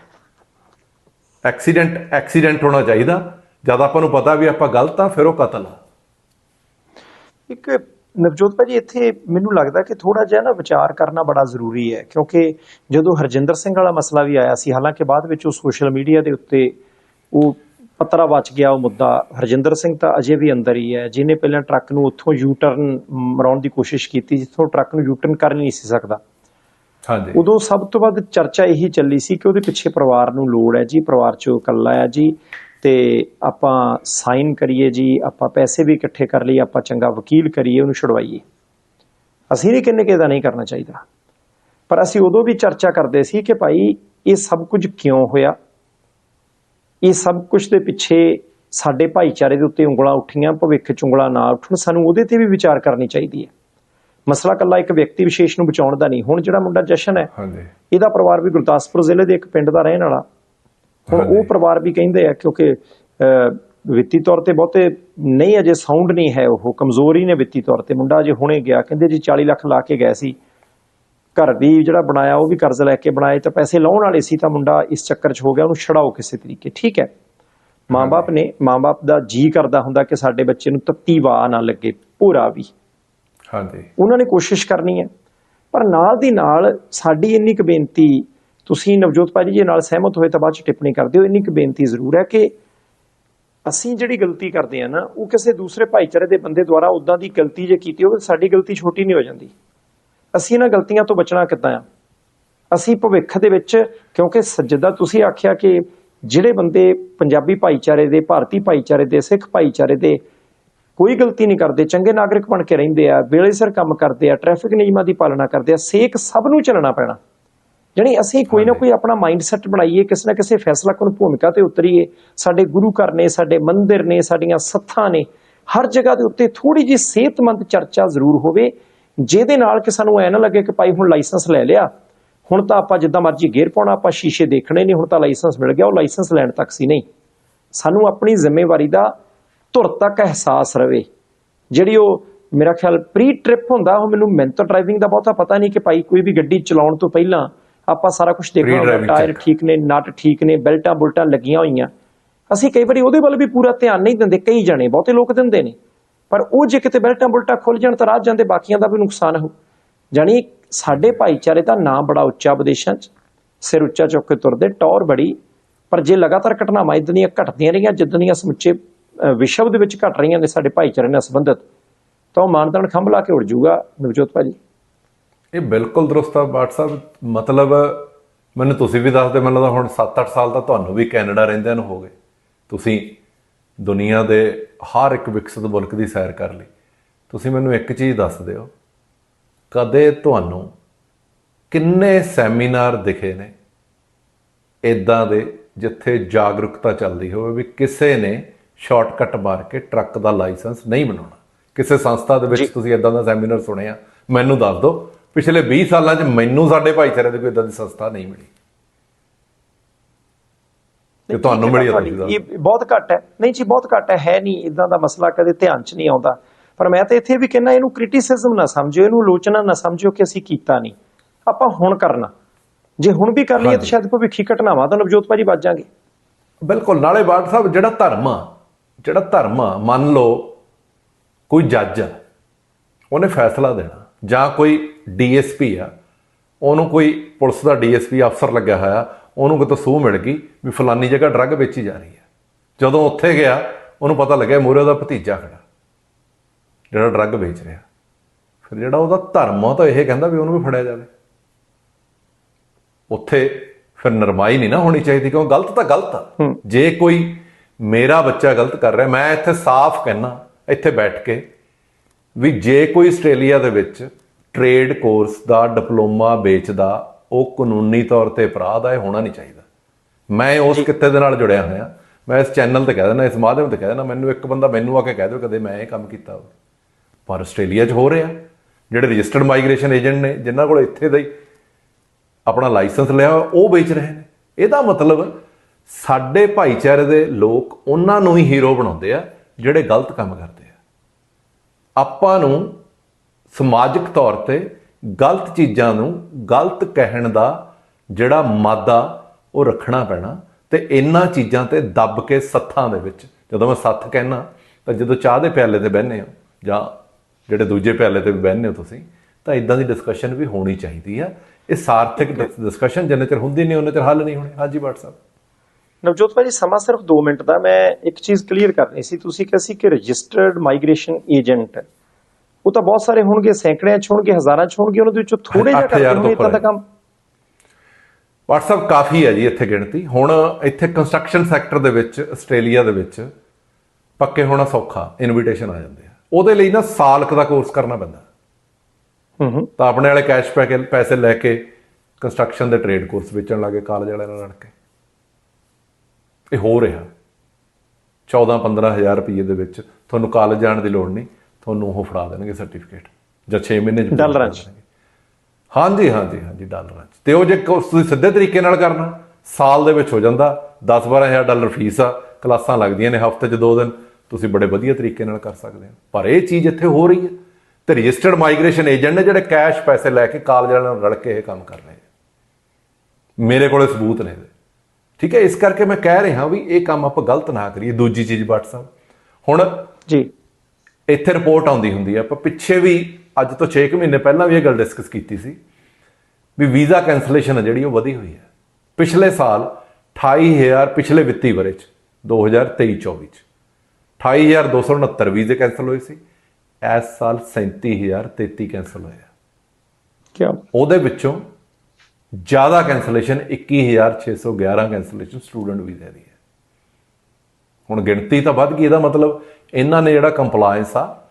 Speaker 2: ਐਕਸੀਡੈਂਟ ਐਕਸੀਡੈਂਟ ਹੋਣਾ ਚਾਹੀਦਾ। ਜਦ ਆਪਾਂ ਨੂੰ ਪਤਾ ਵੀ ਆਪਾਂ ਗਲਤ ਆ ਫਿਰ ਉਹ ਕਤਲ ਆ।
Speaker 1: ਇੱਕ ਨਵਜੋਤ ਭਾਜੀ ਇੱਥੇ ਮੈਨੂੰ ਲੱਗਦਾ ਕਿ ਥੋੜਾ ਜਿਹਾ ਨਾ ਵਿਚਾਰ ਕਰਨਾ ਬੜਾ ਜ਼ਰੂਰੀ ਹੈ ਕਿਉਂਕਿ ਜਦੋਂ ਹਰਜਿੰਦਰ ਸਿੰਘ ਵਾਲਾ ਮਸਲਾ ਵੀ ਆਇਆ ਸੀ ਹਾਲਾਂਕਿ ਬਾਅਦ ਵਿੱਚ ਉਹ ਸੋਸ਼ਲ ਮੀਡੀਆ ਦੇ ਉੱਤੇ ਉਹ ਪਤਰਾ ਬਚ ਗਿਆ ਉਹ ਮੁੱਦਾ ਹਰਜਿੰਦਰ ਸਿੰਘ ਤਾਂ ਅਜੇ ਵੀ ਅੰਦਰ ਹੀ ਹੈ ਜਿਹਨੇ ਪਹਿਲਾਂ ਟਰੱਕ ਨੂੰ ਉੱਥੋਂ ਯੂ ਟਰਨ ਮਰਾਉਣ ਦੀ ਕੋਸ਼ਿਸ਼ ਕੀਤੀ ਜਿੱਥੋਂ ਟਰੱਕ ਨੂੰ ਯੂ ਟਰਨ ਕਰ ਨਹੀਂ ਸੀ ਸਕਦਾ।
Speaker 2: ਹਾਂਜੀ।
Speaker 1: ਉਦੋਂ ਸਭ ਤੋਂ ਵੱਧ ਚਰਚਾ ਇਹੀ ਚੱਲੀ ਸੀ ਕਿ ਉਹਦੇ ਪਿੱਛੇ ਪਰਿਵਾਰ ਨੂੰ ਲੋੜ ਹੈ ਜੀ ਪਰਿਵਾਰ ਚੋਂ ਇਕੱਲਾ ਹੈ ਜੀ ਤੇ ਆਪਾਂ ਸਾਈਨ ਕਰੀਏ ਜੀ ਆਪਾਂ ਪੈਸੇ ਵੀ ਇਕੱਠੇ ਕਰ ਲਈਏ ਆਪਾਂ ਚੰਗਾ ਵਕੀਲ ਕਰੀਏ ਉਹਨੂੰ ਛੁਡਵਾਈਏ। ਅਸੀਂ ਨਹੀਂ ਕਹਿੰਦੇ ਕਿ ਇਹਦਾ ਨਹੀਂ ਕਰਨਾ ਚਾਹੀਦਾ। ਪਰ ਅਸੀਂ ਉਦੋਂ ਵੀ ਚਰਚਾ ਕਰਦੇ ਸੀ ਕਿ ਭਾਈ ਇਹ ਸਭ ਕੁਝ ਕਿਉਂ ਹੋਇਆ? ਇਹ ਸਭ ਕੁਝ ਦੇ ਪਿੱਛੇ ਸਾਡੇ ਭਾਈਚਾਰੇ ਦੇ ਉੱਤੇ ਉਂਗਲਾਂ ਉੱਠੀਆਂ ਭਵਿੱਖ 'ਚ ਉਂਗਲਾਂ ਨਾ ਉੱਠਣ ਸਾਨੂੰ ਉਹਦੇ ਤੇ ਵੀ ਵਿਚਾਰ ਕਰਨੀ ਚਾਹੀਦੀ ਹੈ। ਮਸਲਾ ਕੱਲਾ ਇੱਕ ਵਿਅਕਤੀ ਵਿਸ਼ੇਸ਼ ਨੂੰ ਬਚਾਉਣ ਦਾ ਨਹੀਂ ਹੁਣ ਜਿਹੜਾ ਮੁੰਡਾ ਜਸ਼ਨ ਹੈ
Speaker 2: ਹਾਂਜੀ।
Speaker 1: ਇਹਦਾ ਪਰਿਵਾਰ ਵੀ ਗੁਰਦਾਸਪੁਰ ਜ਼ਿਲ੍ਹੇ ਦੇ ਇੱਕ ਪਿੰਡ ਦਾ ਰਹਿਣ ਵਾਲਾ। ਹੁਣ। ਉਹ ਪਰਿਵਾਰ ਵੀ ਕਹਿੰਦੇ ਆ ਕਿਉਂਕਿ ਵਿੱਤੀ ਤੌਰ ਤੇ ਬਹੁਤੇ ਨਹੀਂ ਅਜੇ ਸਾਊਂਡ ਨਹੀਂ ਹੈ ਉਹ ਕਮਜ਼ੋਰ ਨੇ ਵਿੱਤੀ ਤੌਰ ਤੇ। ਮੁੰਡਾ ਅਜੇ ਹੁਣੇ ਗਿਆ ਕਹਿੰਦੇ ਜੀ 40 ਲੱਖ ਲਾ ਕੇ ਗਏ ਸੀ। ਘਰ ਵੀ ਜਿਹੜਾ ਬਣਾਇਆ ਉਹ ਵੀ ਕਰਜ਼ ਲੈ ਕੇ ਬਣਾਏ ਤਾਂ ਪੈਸੇ ਲਾਉਣ ਵਾਲੇ ਸੀ ਤਾਂ ਮੁੰਡਾ ਇਸ ਚੱਕਰ 'ਚ ਹੋ ਗਿਆ ਉਹਨੂੰ ਛਡਾਓ ਕਿਸੇ ਤਰੀਕੇ ਠੀਕ ਹੈ? ਮਾਂ-ਬਾਪ ਨੇ ਮਾਂ-ਬਾਪ ਦਾ ਜੀ ਕਰਦਾ ਹੁੰਦਾ ਕਿ ਸਾਡੇ ਬੱਚੇ ਨੂੰ ਤੱਤੀ ਵਾਹ ਨਾ ਲੱਗੇ ਪੂਰਾ ਵੀ।
Speaker 2: ਹਾਂਜੀ।
Speaker 1: ਉਹਨਾਂ ਨੇ ਕੋਸ਼ਿਸ਼ ਕਰਨੀ ਹੈ ਪਰ ਨਾਲ ਦੀ ਨਾਲ ਸਾਡੀ ਇੰਨੀ ਕੁ ਬੇਨਤੀ ਤੁਸੀਂ ਨਵਜੋਤ ਭਾਜੀ ਜੀ ਨਾਲ ਸਹਿਮਤ ਹੋਏ ਤਾਂ ਬਾਅਦ ਚ ਟਿੱਪਣੀ ਕਰਦੇ ਹੋ ਇੰਨੀ ਕੁ ਬੇਨਤੀ ਜ਼ਰੂਰ ਹੈ ਕਿ ਅਸੀਂ ਜਿਹੜੀ ਗਲਤੀ ਕਰਦੇ ਆ ਨਾ, ਉਹ ਕਿਸੇ ਦੂਸਰੇ ਭਾਈਚਾਰੇ ਦੇ ਬੰਦੇ ਦੁਆਰਾ ਉਦਾਂ ਦੀ ਗਲਤੀ ਜੇ ਕੀਤੀ ਹੋਵੇ, ਸਾਡੀ ਗਲਤੀ ਛੋਟੀ ਨਹੀਂ ਹੋ ਜਾਂਦੀ। ਅਸੀਂ ਇਹਨਾਂ ਗਲਤੀਆਂ ਤੋਂ ਬਚਣਾ ਕਿੱਦਾਂ ਆ? ਅਸੀਂ ਭਵਿੱਖ ਦੇ ਵਿੱਚ, ਕਿਉਂਕਿ ਸੱਜਦਾ ਤੁਸੀਂ ਆਖਿਆ ਕਿ ਜਿਹੜੇ ਬੰਦੇ ਪੰਜਾਬੀ ਭਾਈਚਾਰੇ ਦੇ, ਭਾਰਤੀ ਭਾਈਚਾਰੇ ਦੇ, ਸਿੱਖ ਭਾਈਚਾਰੇ ਦੇ ਕੋਈ ਗਲਤੀ ਨਹੀਂ ਕਰਦੇ, ਚੰਗੇ ਨਾਗਰਿਕ ਬਣ ਕੇ ਰਹਿੰਦੇ ਆ, ਵੇਲੇ ਸਿਰ ਕੰਮ ਕਰਦੇ ਆ, ਟ੍ਰੈਫਿਕ ਨਿਯਮਾਂ ਦੀ ਪਾਲਣਾ ਕਰਦੇ ਆ, ਸੇਕ ਸਭ ਨੂੰ ਚੱਲਣਾ ਪੈਣਾ। ਜਾਣੀ ਅਸੀਂ ਕੋਈ ਨਾ ਕੋਈ ਆਪਣਾ ਮਾਈਂਡ ਸੈਟ ਬਣਾਈਏ ਕਿਸੇ ਨਾ ਕਿਸੇ ਫੈਸਲਾ ਕੋਣ ਭੂਮਿਕਾ ਤੇ ਉਤਰੀਏ। ਸਾਡੇ ਗੁਰੂ ਘਰ ਨੇ ਸਾਡੇ ਮੰਦਿਰ ਨੇ ਸਾਡੀਆਂ ਸੱਥਾਂ ਨੇ ਹਰ ਜਗ੍ਹਾ ਦੇ ਉੱਤੇ ਥੋੜੀ ਜਿਹੀ ਸਿਹਤਮੰਦ ਚਰਚਾ ਜ਼ਰੂਰ ਹੋਵੇ ਜਿਹਦੇ ਨਾਲ ਕਿ ਸਾਨੂੰ ਐ ਨਾ ਲੱਗੇ ਕਿ ਭਾਈ ਹੁਣ ਲਾਇਸੈਂਸ ਲੈ ਲਿਆ। ਹੁਣ ਤਾਂ ਆਪਾਂ ਜਿੱਦਾਂ ਮਰਜ਼ੀ ਗੇਅਰ ਪਾਉਣਾ ਆਪਾਂ ਸ਼ੀਸ਼ੇ ਦੇਖਣੇ ਨਹੀਂ ਹੁਣ ਤਾਂ ਲਾਇਸੈਂਸ ਮਿਲ ਗਿਆ ਉਹ ਲਾਇਸੈਂਸ ਲੈਣ ਤੱਕ ਸੀ ਨਹੀਂ। ਸਾਨੂੰ ਆਪਣੀ ਜ਼ਿੰਮੇਵਾਰੀ ਦਾ ਧੁਰ ਤੱਕ ਅਹਿਸਾਸ ਰਵੇ। ਜਿਹੜੀ ਉਹ ਮੇਰਾ ਖਿਆਲ ਪ੍ਰੀ ਟ੍ਰਿਪ ਹੁੰਦਾ ਉਹ ਮੈਨੂੰ ਮੈਂਟਲ ਡਰਾਈਵਿੰਗ ਦਾ ਬਹੁਤਾ ਪਤਾ ਨਹੀਂ ਕਿ ਭਾਈ ਕੋਈ ਵੀ ਗੱਡੀ ਚਲਾਉਣ ਤੋਂ ਪਹਿਲਾਂ ਆਪਾਂ ਸਾਰਾ ਕੁਝ ਦੇਖਣਾ ਹੁੰਦਾ ਟਾਇਰ। ਠੀਕ ਨੇ ਨਟ ਠੀਕ ਨੇ ਬੈਲਟਾਂ ਬੁਲਟਾਂ ਲੱਗੀਆਂ ਹੋਈਆਂ। ਅਸੀਂ ਕਈ ਵਾਰੀ ਉਹਦੇ ਵੱਲ ਵੀ ਪੂਰਾ ਧਿਆਨ ਨਹੀਂ ਦਿੰਦੇ ਕਈ ਜਣੇ ਬਹੁਤੇ ਲੋਕ ਦਿੰਦੇ ਨੇ। ਪਰ ਉਹ ਜੇ ਕਿਤੇ ਬੈਲਟਾਂ ਬੁਲਟਾਂ ਖੁੱਲ ਜਾਣ ਤਾਂ ਰਾਹ ਜਾਂਦੇ ਬਾਕੀਆਂ ਦਾ ਵੀ ਨੁਕਸਾਨ ਹੋ। ਜਾਣੀ ਸਾਡੇ ਭਾਈਚਾਰੇ ਦਾ ਨਾਂ ਬੜਾ ਉੱਚਾ ਵਿਦੇਸ਼ਾਂ 'ਚ। ਸਿਰ ਉੱਚਾ ਚੁੱਕ ਕੇ ਤੁਰਦੇ ਟੌਰ ਬੜੀ। ਪਰ ਜੇ ਲਗਾਤਾਰ ਘਟਨਾਵਾਂ ਇਦਾਂ ਦੀਆਂ ਘਟਦੀਆਂ ਰਹੀਆਂ ਜਿੱਦਾਂ ਦੀਆਂ ਸਮੁੱਚੇ ਵਿਸ਼ਵ ਦੇ ਵਿੱਚ ਘਟ ਰਹੀਆਂ ਨੇ ਸਾਡੇ ਭਾਈਚਾਰੇ ਨਾਲ ਸੰਬੰਧਿਤ ਤਾਂ ਉਹ ਮਾਨਦੰਡ ਖੰਭ ਲਾ ਕੇ ਉੜ ਜਾਊਗਾ। ਨਵਜੋਤ ਭਾਜੀ।
Speaker 2: ਇਹ ਬਿਲਕੁਲ ਦਰੁਸਤ ਆ WhatsApp ਮਤਲਬ ਮੈਨੂੰ ਤੁਸੀਂ ਵੀ ਦੱਸਦੇ ਮੈਨੂੰ ਲੱਗਦਾ ਹੁਣ 7-8 ਸਾਲ ਤਾਂ ਤੁਹਾਨੂੰ ਵੀ ਕੈਨੇਡਾ ਰਹਿੰਦਿਆਂ ਨੂੰ ਹੋ ਗਏ। ਤੁਸੀਂ ਦੁਨੀਆ ਦੇ ਹਰ ਇੱਕ ਵਿਕਸਿਤ ਮੁਲਕ ਦੀ ਸੈਰ ਕਰ ਲਈ। ਤੁਸੀਂ ਮੈਨੂੰ ਇੱਕ ਚੀਜ਼ ਦੱਸ ਦਿਓ ਕਦੇ ਤੁਹਾਨੂੰ ਕਿੰਨੇ ਸੈਮੀਨਾਰ ਦਿਖੇ ਨੇ ਇਦਾਂ ਦੇ ਜਿੱਥੇ ਜਾਗਰੂਕਤਾ ਚੱਲਦੀ ਹੋਵੇ ਵੀ ਕਿਸੇ ਨੇ ਸ਼ਾਰਟਕਟ ਮਾਰ ਕੇ ਟਰੱਕ ਦਾ ਲਾਇਸੈਂਸ ਨਹੀਂ ਬਣਾਉਣਾ? ਕਿਸੇ ਸੰਸਥਾ ਦੇ ਵਿੱਚ ਤੁਸੀਂ ਇਦਾਂ ਦਾ ਸੈਮੀਨਾਰ ਸੁਣਿਆ? ਮੈਨੂੰ ਦੱਸ ਦਿਓ। ਪਿਛਲੇ 20 ਸਾਲਾਂ 'ਚ ਮੈਨੂੰ ਸਾਡੇ ਭਾਈਚਾਰੇ ਦੀ ਕੋਈ ਇਦਾਂ ਦੀ ਸੰਸਥਾ ਨਹੀਂ ਮਿਲੀ। ਕਿ ਤੁਹਾਨੂੰ ਮਿਲੀ ਆ।
Speaker 1: ਇਹ ਬਹੁਤ ਘੱਟ ਹੈ। ਨਹੀਂ ਜੀ ਬਹੁਤ ਘੱਟ ਹੈ ਹੈ ਨਹੀਂ ਇਦਾਂ ਦਾ ਮਸਲਾ ਕਦੇ ਧਿਆਨ 'ਚ ਨਹੀਂ ਆਉਂਦਾ। ਪਰ ਮੈਂ ਤਾਂ ਇੱਥੇ ਵੀ ਕਹਿੰਦਾ ਇਹਨੂੰ ਕ੍ਰਿਟਿਸਿਜ਼ਮ ਨਾ ਸਮਝਿਓ ਇਹਨੂੰ ਆਲੋਚਨਾ ਨਾ ਸਮਝਿਓ ਕਿ ਅਸੀਂ ਕੀਤਾ ਨਹੀਂ। ਆਪਾਂ ਹੁਣ ਕਰਨਾ। ਜੇ ਹੁਣ ਵੀ ਕਰ ਲਈਏ ਤਾਂ। ਸ਼ਾਇਦ ਭਵਿੱਖੀ ਘਟਨਾਵਾਂ ਤਾਂ ਨਵਜੋਤ ਭਾਜੀ ਬਚ ਜਾਾਂਗੇ
Speaker 2: ਬਿਲਕੁਲ ਨਾਲੇ ਬਾਟ ਸਾਹਿਬ ਜਿਹੜਾ ਧਰਮ ਆ ਜਿਹੜਾ ਧਰਮ ਆ ਮੰਨ ਲਓ ਕੋਈ ਜੱਜ ਆ ਉਹਨੇ ਫੈਸਲਾ ਦੇਣਾ। ਜਾਂ ਕੋਈ ਡੀਐਸਪੀ ਆ ਉਹਨੂੰ ਕੋਈ ਪੁਲਿਸ ਦਾ ਡੀਐਸਪੀ ਅਫਸਰ ਲੱਗਿਆ ਹੋਇਆ ਉਹਨੂੰ ਕਿਤੋਂ ਸੂਹ ਮਿਲ ਗਈ ਵੀ ਫਲਾਨੀ ਜਗ੍ਹਾ ਡਰੱਗ ਵੇਚੀ ਜਾ ਰਹੀ ਹੈ। ਜਦੋਂ ਉੱਥੇ ਗਿਆ ਉਹਨੂੰ ਪਤਾ ਲੱਗਿਆ ਮੂਰੇ ਦਾ ਭਤੀਜਾ ਖੜਾ ਜਿਹੜਾ ਡਰੱਗ ਵੇਚ ਰਿਹਾ। ਫਿਰ ਜਿਹੜਾ ਉਹਦਾ ਧਰਮ ਆ ਤਾਂ ਇਹ ਕਹਿੰਦਾ ਵੀ ਉਹਨੂੰ ਵੀ ਫੜਿਆ ਜਾਵੇ। ਉੱਥੇ ਫਿਰ ਨਰਮਾਈ ਨਹੀਂ ਨਾ ਹੋਣੀ ਚਾਹੀਦੀ ਕਿਉਂ? ਗਲਤ ਤਾਂ ਗਲਤ ਆ। ਜੇ ਕੋਈ ਮੇਰਾ ਬੱਚਾ ਗਲਤ ਕਰ ਰਿਹਾ ਮੈਂ ਇੱਥੇ ਸਾਫ਼ ਕਹਿਣਾ ਇੱਥੇ ਬੈਠ ਕੇ ਵੀ ਜੇ ਕੋਈ ਆਸਟ੍ਰੇਲੀਆ ਦੇ ਵਿੱਚ ਟ੍ਰੇਡ ਕੋਰਸ ਦਾ ਡਿਪਲੋਮਾ ਵੇਚਦਾ ਉਹ ਕਾਨੂੰਨੀ ਤੌਰ ਤੇ ਅਪਰਾਧ ਹੈ ਹੋਣਾ ਨਹੀਂ ਚਾਹੀਦਾ। ਮੈਂ ਉਸ ਕਿੱਤੇ ਦੇ ਨਾਲ ਜੁੜਿਆ ਹੋਇਆ। ਮੈਂ ਇਸ ਚੈਨਲ ਤੇ ਕਹਿ ਦਿੰਦਾ ਇਸ ਮਾਧਿਅਮ ਤੇ ਕਹਿ ਦਿੰਦਾ ਮੈਨੂੰ ਇੱਕ ਬੰਦਾ ਮੈਨੂੰ ਆ ਕੇ ਕਹਿ ਦਿਓ ਕਦੇ ਮੈਂ ਇਹ ਕੰਮ ਕੀਤਾ ਹੋਵੇ। ਪਰ ਆਸਟ੍ਰੇਲੀਆ 'ਚ ਹੋ ਰਿਹਾ। ਜਿਹੜੇ ਰਜਿਸਟਰਡ ਮਾਈਗ੍ਰੇਸ਼ਨ ਏਜੰਟ ਨੇ ਜਿਨ੍ਹਾਂ ਕੋਲ ਇੱਥੇ ਦਾ ਹੀ ਆਪਣਾ ਲਾਇਸੈਂਸ ਲਿਆ ਹੋਇਆ, ਉਹ ਵੇਚ ਰਹੇ ਨੇ। ਇਹਦਾ ਮਤਲਬ ਸਾਡੇ ਭਾਈਚਾਰੇ ਦੇ ਲੋਕ ਉਹਨਾਂ ਨੂੰ ਹੀ ਹੀਰੋ ਬਣਾਉਂਦੇ ਆ ਜਿਹੜੇ ਗਲਤ ਕੰਮ ਕਰਦੇ। ਆਪਾਂ ਨੂੰ ਸਮਾਜਿਕ ਤੌਰ ਤੇ ਗਲਤ ਚੀਜ਼ਾਂ ਨੂੰ ਗਲਤ ਕਹਿਣ ਦਾ ਜਿਹੜਾ ਮਾਦਾ ਉਹ ਰੱਖਣਾ ਪੈਣਾ ਤੇ ਇਹਨਾਂ ਚੀਜ਼ਾਂ ਤੇ ਦੱਬ ਕੇ ਸੱਥਾਂ ਦੇ ਵਿੱਚ ਜਦੋਂ ਮੈਂ ਸੱਥ ਕਹਿਣਾ ਤਾਂ ਜਦੋਂ ਚਾਹ ਦੇ ਪਿਆਲੇ ਤੇ ਬਹਿੰਦੇ ਹੋ ਜਾਂ ਜਿਹੜੇ ਦੂਜੇ ਪਿਆਲੇ ਤੇ ਵੀ ਬਹਿੰਦੇ ਹੋ ਤੁਸੀਂ ਤਾਂ ਇਦਾਂ ਦੀ ਡਿਸਕਸ਼ਨ ਵੀ ਹੋਣੀ ਚਾਹੀਦੀ ਆ। ਇਹ ਸਾਰਥਕ ਡਿਸਕਸ਼ਨ ਜਿੰਨੇ ਚਿਰ ਹੁੰਦੀ ਨਹੀਂ ਉਹਨੇ ਚਿਰ ਹੱਲ ਨਹੀਂ ਹੋਣੇ। ਹਾਂਜੀ WhatsApp
Speaker 1: ਨਵਜੋਤ ਭਾਜੀ ਸਮਾਂ ਸਿਰਫ 2 ਮਿੰਟ ਦਾ। ਮੈਂ ਇੱਕ ਚੀਜ਼ ਕਲੀਅਰ ਕਰਨੀ ਸੀ। ਤੁਸੀਂ ਕਿਹਾ ਸੀ ਕਿ ਰਜਿਸਟਰਡ ਮਾਈਗ੍ਰੇਸ਼ਨ ਏਜੰਟ ਉਹ ਤਾਂ ਬਹੁਤ ਸਾਰੇ ਹੋਣਗੇ ਸੈਂਕੜਿਆਂ ਚ ਹੋਣਗੇ ਹਜ਼ਾਰਾਂ ਚ ਹੋਣਗੇ ਉਹਨਾਂ ਦੇ ਵਿੱਚੋਂ ਥੋੜੇ ਜਿਹਾ ਕਰਦੇ ਹੋਣਗੇ ਇਦਾਂ ਦਾ ਕੰਮ।
Speaker 2: WhatsApp ਕਾਫੀ ਹੈ ਜੀ ਇੱਥੇ ਗਿਣਤੀ। ਹੁਣ ਇੱਥੇ ਕੰਸਟਰਕਸ਼ਨ ਸੈਕਟਰ ਦੇ ਵਿੱਚ ਆਸਟ੍ਰੇਲੀਆ ਦੇ ਵਿੱਚ ਪੱਕੇ ਹੋਣਾ ਸੌਖਾ ਇਨਵੀਟੇਸ਼ਨ ਆ ਜਾਂਦੇ ਆ। ਉਹਦੇ ਲਈ ਨਾ ਸਾਲ ਕੁ ਦਾ ਕੋਰਸ ਕਰਨਾ ਪੈਂਦਾ।
Speaker 1: ਹੂੰ ਹੂੰ।
Speaker 2: ਤਾਂ ਆਪਣੇ ਵਾਲੇ ਕੈਸ਼ ਪੈਸੇ ਲੈ ਕੇ ਕੰਸਟਰਕਸ਼ਨ ਦੇ ਟ੍ਰੇਡ ਕੋਰਸ ਵੇਚਣ ਲੱਗੇ ਕਾਲਜ ਵਾਲਿਆਂ ਨਾਲ ਲੜ ਕੇ। ਇਹ ਹੋ ਰਿਹਾ। 14 15000 ਰੁਪਏ ਦੇ ਵਿੱਚ ਤੁਹਾਨੂੰ ਕਾਲਜ ਜਾਣ ਦੀ ਲੋੜ ਨਹੀਂ ਤੁਹਾਨੂੰ ਉਹ ਫੜਾ ਦੇਣਗੇ ਸਰਟੀਫਿਕੇਟ ਜਾਂ 6 ਮਹੀਨੇ ਚ
Speaker 1: ਡਾਲਰਾਂ 'ਚ।
Speaker 2: ਹਾਂਜੀ ਹਾਂਜੀ ਹਾਂਜੀ ਡਾਲਰਾਂ 'ਚ। ਤੇ ਉਹ ਜੇ ਤੁਸੀਂ ਸਿੱਧੇ ਤਰੀਕੇ ਨਾਲ ਕਰਨਾ ਸਾਲ ਦੇ ਵਿੱਚ ਹੋ ਜਾਂਦਾ 10 12000 ਡਾਲਰ ਫੀਸ ਆ ਕਲਾਸਾਂ ਲੱਗਦੀਆਂ ਨੇ ਹਫ਼ਤੇ 'ਚ ਦੋ ਦਿਨ ਤੁਸੀਂ ਬੜੇ ਵਧੀਆ ਤਰੀਕੇ ਨਾਲ ਕਰ ਸਕਦੇ ਹੋ। ਪਰ ਇਹ ਚੀਜ਼ ਇੱਥੇ ਹੋ ਰਹੀ ਹੈ ਤੇ ਰਜਿਸਟਰਡ ਮਾਈਗ੍ਰੇਸ਼ਨ ਏਜੰਟ ਨੇ ਜਿਹੜੇ ਕੈਸ਼ ਪੈਸੇ ਲੈ ਕੇ ਕਾਲਜ ਵਾਲਿਆਂ ਨਾਲ ਰਲ ਕੇ ਇਹ ਕੰਮ ਕਰ ਰਹੇ ਮੇਰੇ ਕੋਲੇ ਸਬੂਤ ਨੇ ਠੀਕ ਹੈ ਇਸ ਕਰਕੇ ਮੈਂ ਕਹਿ ਰਿਹਾ ਵੀ ਇਹ ਕੰਮ ਆਪਾਂ ਗਲਤ ਨਾ ਕਰੀਏ ਦੂਜੀ ਚੀਜ਼ WhatsApp ਹੁਣ
Speaker 1: ਜੀ।
Speaker 2: ਇੱਥੇ ਰਿਪੋਰਟ ਆਉਂਦੀ ਹੁੰਦੀ ਹੈ ਆਪਾਂ ਪਿੱਛੇ ਵੀ ਅੱਜ ਤੋਂ 6 ਮਹੀਨੇ ਪਹਿਲਾਂ ਵੀ ਇਹ ਗੱਲ ਡਿਸਕਸ ਕੀਤੀ ਸੀ ਵੀ ਵੀਜ਼ਾ ਕੈਂਸਲੇਸ਼ਨ ਹੈ ਜਿਹੜੀ ਉਹ ਵਧੀ ਹੋਈ ਹੈ। ਪਿਛਲੇ ਸਾਲ 28000 ਪਿਛਲੇ ਵਿੱਤੀ ਵਰੇ ਚ 2023-24 ਚ 28269 ਵੀਜ਼ੇ ਕੈਂਸਲ ਹੋਏ ਸੀ ਇਸ ਸਾਲ 37033 ਕੈਂਸਲ ਹੋਏ ਆ।
Speaker 1: ਕੀ
Speaker 2: ਉਹਦੇ ਵਿੱਚੋਂ ਜ਼ਿਆਦਾ ਕੈਂਸਲੇਸ਼ਨ 21611 ਕੈਂਸਲੇਸ਼ਨ ਸਟੂਡੈਂਟ ਵੀਜ਼ੇ ਦੀ ਹੈ। ਹੁਣ ਗਿਣਤੀ ਤਾਂ ਵੱਧ ਗਈ ਇਹਦਾ ਮਤਲਬ ਇਹਨਾਂ ਨੇ ਜਿਹੜਾ ਕੰਪਲਾਈਂਸ ਆ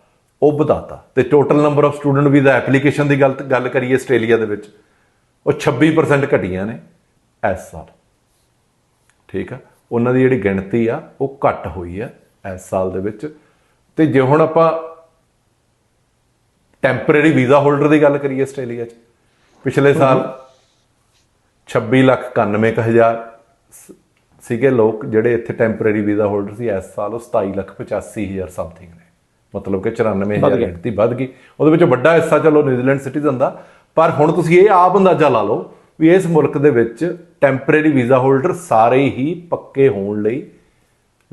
Speaker 2: ਉਹ ਵਧਾਤਾ। ਤੇ total number of student visa application ਦੀ ਗੱਲ ਗੱਲ ਕਰੀਏ ਆਸਟ੍ਰੇਲੀਆ ਦੇ ਵਿੱਚ ਉਹ 26% ਘਟੀਆਂ ਨੇ ਇਸ ਸਾਲ। ਠੀਕ ਆ? ਉਹਨਾਂ ਦੀ ਜਿਹੜੀ ਗਿਣਤੀ ਆ ਉਹ ਘਟ ਹੋਈ ਆ ਇਸ ਸਾਲ ਦੇ ਵਿੱਚ। ਤੇ ਜੇ ਹੁਣ ਆਪਾਂ ਟੈਂਪਰੇਰੀ ਵੀਜ਼ਾ ਹੋਲਡਰ ਦੀ ਗੱਲ ਕਰੀਏ ਆਸਟ੍ਰੇਲੀਆ 'ਚ ਪਿਛਲੇ ਸਾਲ 26 ਲੱਖ 91 ਕੁ ਹਜ਼ਾਰ ਸ- ਸੀਗੇ ਲੋਕ ਜਿਹੜੇ ਇੱਥੇ ਟੈਂਪਰੇਰੀ ਵੀਜ਼ਾ ਹੋਲਡਰ ਸੀ। ਇਸ ਸਾਲ ਉਹ 27 ਲੱਖ 85 ਹਜ਼ਾਰ ਸਮਥਿੰਗ ਨੇ। ਮਤਲਬ ਕਿ 94
Speaker 1: ਵੱਧ
Speaker 2: ਹਜ਼ਾਰ
Speaker 1: ਗਿਆ।
Speaker 2: ਗਿਣਤੀ ਵੱਧ ਗਈ। ਉਹਦੇ ਵਿੱਚੋਂ ਵੱਡਾ ਹਿੱਸਾ ਚਲੋ ਨਿਊਜ਼ੀਲੈਂਡ ਸਿਟੀਜ਼ਨ ਦਾ। ਪਰ ਹੁਣ ਤੁਸੀਂ ਇਹ ਆਪ ਅੰਦਾਜ਼ਾ ਲਾ ਲਓ ਵੀ ਇਸ ਮੁਲਕ ਦੇ ਵਿੱਚ ਟੈਂਪਰੇਰੀ ਵੀਜ਼ਾ ਹੋਲਡਰ ਸਾਰੇ ਹੀ ਪੱਕੇ ਹੋਣ ਲਈ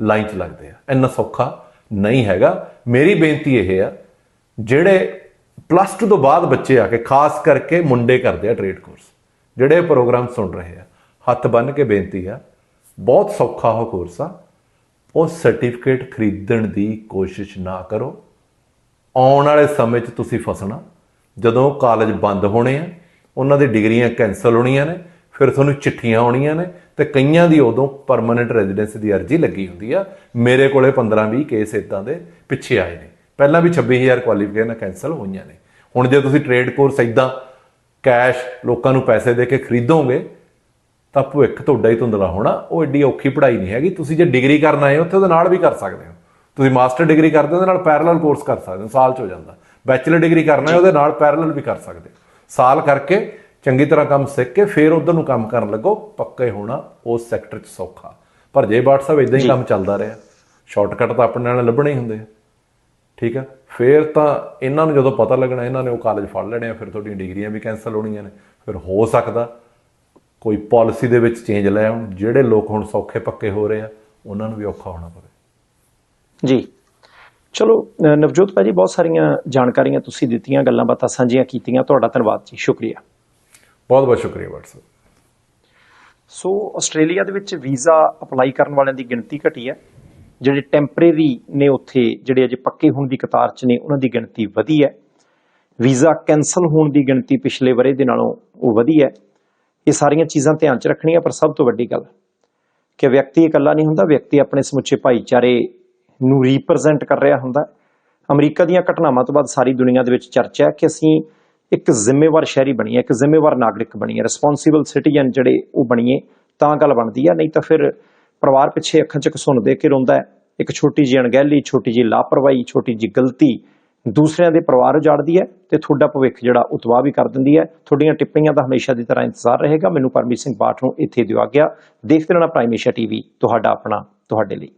Speaker 2: ਲਾਈਨ 'ਚ ਲੱਗਦੇ ਆ। ਇੰਨਾ ਸੌਖਾ ਨਹੀਂ ਹੈਗਾ। ਮੇਰੀ ਬੇਨਤੀ ਇਹ ਆ ਜਿਹੜੇ ਪਲੱਸ 2 ਤੋਂ ਬਾਅਦ ਬੱਚੇ ਆ ਕੇ ਖਾਸ ਕਰਕੇ ਮੁੰਡੇ ਕਰਦੇ ਆ ਟ੍ਰੇਡ ਕੋਰਸ ਜਿਹੜੇ ਪ੍ਰੋਗਰਾਮ ਸੁਣ ਰਹੇ ਆ, ਹੱਥ ਬੰਨ ਕੇ ਬੇਨਤੀ ਆ, ਬਹੁਤ ਸੌਖਾ ਉਹ ਕੋਰਸ ਆ। ਉਹ ਸਰਟੀਫਿਕੇਟ ਖਰੀਦਣ ਦੀ ਕੋਸ਼ਿਸ਼ ਨਾ ਕਰੋ। ਆਉਣ ਵਾਲੇ ਸਮੇਂ 'ਚ ਤੁਸੀਂ ਫਸਣਾ। ਜਦੋਂ ਕਾਲਜ ਬੰਦ ਹੋਣੇ ਆ, ਉਹਨਾਂ ਦੀ ਡਿਗਰੀਆਂ ਕੈਨਸਲ ਹੋਣੀਆਂ ਨੇ, ਫਿਰ ਤੁਹਾਨੂੰ ਚਿੱਠੀਆਂ ਆਉਣੀਆਂ ਨੇ ਤੇ ਕਈਆਂ ਦੀ ਉਦੋਂ ਪਰਮਨੈਂਟ ਰੈਜ਼ੀਡੈਂਸ ਦੀ ਅਰਜ਼ੀ ਲੱਗੀ ਹੁੰਦੀ ਆ। ਮੇਰੇ ਕੋਲੇ 15-20 ਕੇਸ ਇਦਾਂ ਦੇ ਪਿੱਛੇ ਆਏ ਨੇ। ਪਹਿਲਾਂ ਵੀ 26000 ਕੁਆਲੀਫਿਕੇਸ਼ਨ ਕੈਨਸਲ ਹੋਈਆਂ ਨੇ। ਹੁਣ ਜੇ ਤੁਸੀਂ ਟ੍ਰੇਡ ਕੋਰਸ ਇਦਾਂ ਕੈਸ਼ ਲੋਕਾਂ ਨੂੰ ਪੈਸੇ ਦੇ ਕੇ ਖਰੀਦੋਗੇ ਤਾਂ ਭਵਿੱਖ ਤੁਹਾਡਾ ਹੀ ਧੁੰਦਲਾ ਹੋਣਾ। ਉਹ ਏਡੀ ਔਖੀ ਪੜ੍ਹਾਈ ਨਹੀਂ ਹੈਗੀ। ਤੁਸੀਂ ਜੇ ਡਿਗਰੀ ਕਰਨ ਆਏ ਹੋ ਉੱਥੇ ਉਹਦੇ ਨਾਲ ਵੀ ਕਰ ਸਕਦੇ ਹੋ। ਤੁਸੀਂ ਮਾਸਟਰ ਡਿਗਰੀ ਕਰਦੇ ਹੋ ਉਹਦੇ ਨਾਲ ਪੈਰਲਲ ਕੋਰਸ ਕਰ ਸਕਦੇ ਹੋ ਸਾਲ ਚ ਹੋ ਜਾਂਦਾ। ਬੈਚਲਰ ਡਿਗਰੀ ਕਰਨਾ ਹੈ ਉਹਦੇ ਨਾਲ ਪੈਰਲਲ ਵੀ ਕਰ ਸਕਦੇ ਹੋ। ਸਾਲ ਕਰਕੇ ਚੰਗੀ ਤਰ੍ਹਾਂ ਕੰਮ ਸਿੱਖ ਕੇ ਫਿਰ ਉਧਰ ਨੂੰ ਕੰਮ ਕਰਨ ਲੱਗੋ ਪੱਕੇ ਹੋਣਾ ਉਸ ਸੈਕਟਰ 'ਚ ਸੌਖਾ। ਪਰ ਜੇ ਬਾਟ ਸਾਹਿਬ ਇਦਾਂ ਹੀ ਕੰਮ ਚੱਲਦਾ ਰਿਹਾ ਸ਼ਾਰਟਕਟ ਤਾਂ ਆਪਣੇ ਨਾਲ ਲੱਭਣੇ ਹੀ ਹੁੰਦੇ ਆ। ਠੀਕ ਆ? ਫਿਰ ਤਾਂ ਇਹਨਾਂ ਨੂੰ ਜਦੋਂ ਪਤਾ ਲੱਗਣਾ ਇਹਨਾਂ ਨੇ ਉਹ ਕਾਲਜ ਫੜ ਲੈਣੇ ਆ ਫਿਰ ਤੁਹਾਡੀਆਂ ਡਿਗਰੀਆਂ ਵੀ ਕੈਨਸਲ ਹੋਣੀਆਂ ਨੇ। ਫਿਰ ਹੋ ਸਕਦਾ ਕੋਈ ਪਾਲਿਸੀ ਦੇ ਵਿੱਚ ਚੇਂਜ ਲੈ ਆਉਣ ਜਿਹੜੇ ਲੋਕ ਹੁਣ ਸੌਖੇ ਪੱਕੇ ਹੋ ਰਹੇ ਆ ਉਹਨਾਂ ਨੂੰ ਵੀ ਔਖਾ ਹੋਣਾ ਪਵੇ।
Speaker 1: ਜੀ। ਚਲੋ ਨਵਜੋਤ ਭਾਜੀ ਬਹੁਤ ਸਾਰੀਆਂ ਜਾਣਕਾਰੀਆਂ ਤੁਸੀਂ ਦਿੱਤੀਆਂ ਗੱਲਾਂ ਬਾਤਾਂ ਸਾਂਝੀਆਂ ਕੀਤੀਆਂ ਤੁਹਾਡਾ ਧੰਨਵਾਦ ਜੀ ਸ਼ੁਕਰੀਆ।
Speaker 2: ਬਹੁਤ ਬਹੁਤ ਸ਼ੁਕਰੀਆ WhatsApp
Speaker 1: ਸੋ ਆਸਟ੍ਰੇਲੀਆ ਦੇ ਵਿੱਚ ਵੀਜ਼ਾ ਅਪਲਾਈ ਕਰਨ ਵਾਲਿਆਂ ਦੀ ਗਿਣਤੀ ਘਟੀ ਹੈ। ਜਿਹੜੇ ਟੈਂਪਰੇਰੀ ਨੇ ਉੱਥੇ, ਜਿਹੜੇ ਅਜੇ ਪੱਕੇ ਹੋਣ ਦੀ ਕਤਾਰ 'ਚ ਨੇ, ਉਹਨਾਂ ਦੀ ਗਿਣਤੀ ਵਧੀ ਹੈ। ਵੀਜ਼ਾ ਕੈਨਸਲ ਹੋਣ ਦੀ ਗਿਣਤੀ ਪਿਛਲੇ ਵਰੇ ਦੇ ਨਾਲੋਂ ਉਹ ਵਧੀ ਹੈ। ਇਹ ਸਾਰੀਆਂ ਚੀਜ਼ਾਂ ਧਿਆਨ 'ਚ ਰੱਖਣੀਆਂ, ਪਰ ਸਭ ਤੋਂ ਵੱਡੀ ਗੱਲ ਕਿ ਵਿਅਕਤੀ ਇਕੱਲਾ ਨਹੀਂ ਹੁੰਦਾ, ਵਿਅਕਤੀ ਆਪਣੇ ਸਮੁੱਚੇ ਭਾਈਚਾਰੇ ਨੂੰ ਰਿਪਰੈਜ਼ੈਂਟ ਕਰ ਰਿਹਾ ਹੁੰਦਾ। ਅਮਰੀਕਾ ਦੀਆਂ ਘਟਨਾਵਾਂ ਤੋਂ ਬਾਅਦ ਸਾਰੀ ਦੁਨੀਆ ਦੇ ਵਿੱਚ ਚਰਚਾ ਹੈ ਕਿ ਅਸੀਂ ਇੱਕ ਜ਼ਿੰਮੇਵਾਰ ਸ਼ਹਿਰੀ ਬਣੀਏ, ਇੱਕ ਜ਼ਿੰਮੇਵਾਰ ਨਾਗਰਿਕ ਬਣੀਏ ਰਿਸਪੌਂਸਿਬਲ ਸਿਟੀਜ਼ਨ ਜਿਹੜੇ ਉਹ ਬਣੀਏ, ਤਾਂ ਗੱਲ ਬਣਦੀ ਹੈ। ਨਹੀਂ ਤਾਂ ਫਿਰ ਪਰਿਵਾਰ ਪਿੱਛੇ ਅੱਖਾਂ 'ਚ ਘਸੁੰਨ ਦੇ ਕੇ ਰੋਂਦਾ ਹੈ। ਇੱਕ ਛੋਟੀ ਜਿਹੀ ਅਣਗਹਿਲੀ, ਛੋਟੀ ਜਿਹੀ ਲਾਪਰਵਾਹੀ, ਛੋਟੀ ਜਿਹੀ ਗਲਤੀ ਦੂਸਰਿਆਂ ਦੇ ਪਰਿਵਾਰ ਉਜਾੜਦੀ ਹੈ ਤੇ ਤੁਹਾਡਾ ਭਵਿੱਖ ਜਿਹੜਾ ਉਹ ਤਬਾਹ ਵੀ ਕਰ ਦਿੰਦੀ ਹੈ। ਤੁਹਾਡੀਆਂ ਟਿੱਪਣੀਆਂ ਦਾ ਹਮੇਸ਼ਾ ਦੀ ਤਰ੍ਹਾਂ ਇੰਤਜ਼ਾਰ ਰਹੇਗਾ। ਮੈਨੂੰ ਪਰਮਜੀਤ ਸਿੰਘ ਬਾਠ ਨੂੰ ਇੱਥੇ ਦਿਵਾ ਗਿਆ ਦੇਖਦੇ ਰਹਿਣਾ ਪ੍ਰਾਈਮ ਏਸ਼ੀਆ ਟੀਵੀ ਤੁਹਾਡਾ ਆਪਣਾ, ਤੁਹਾਡੇ ਲਈ।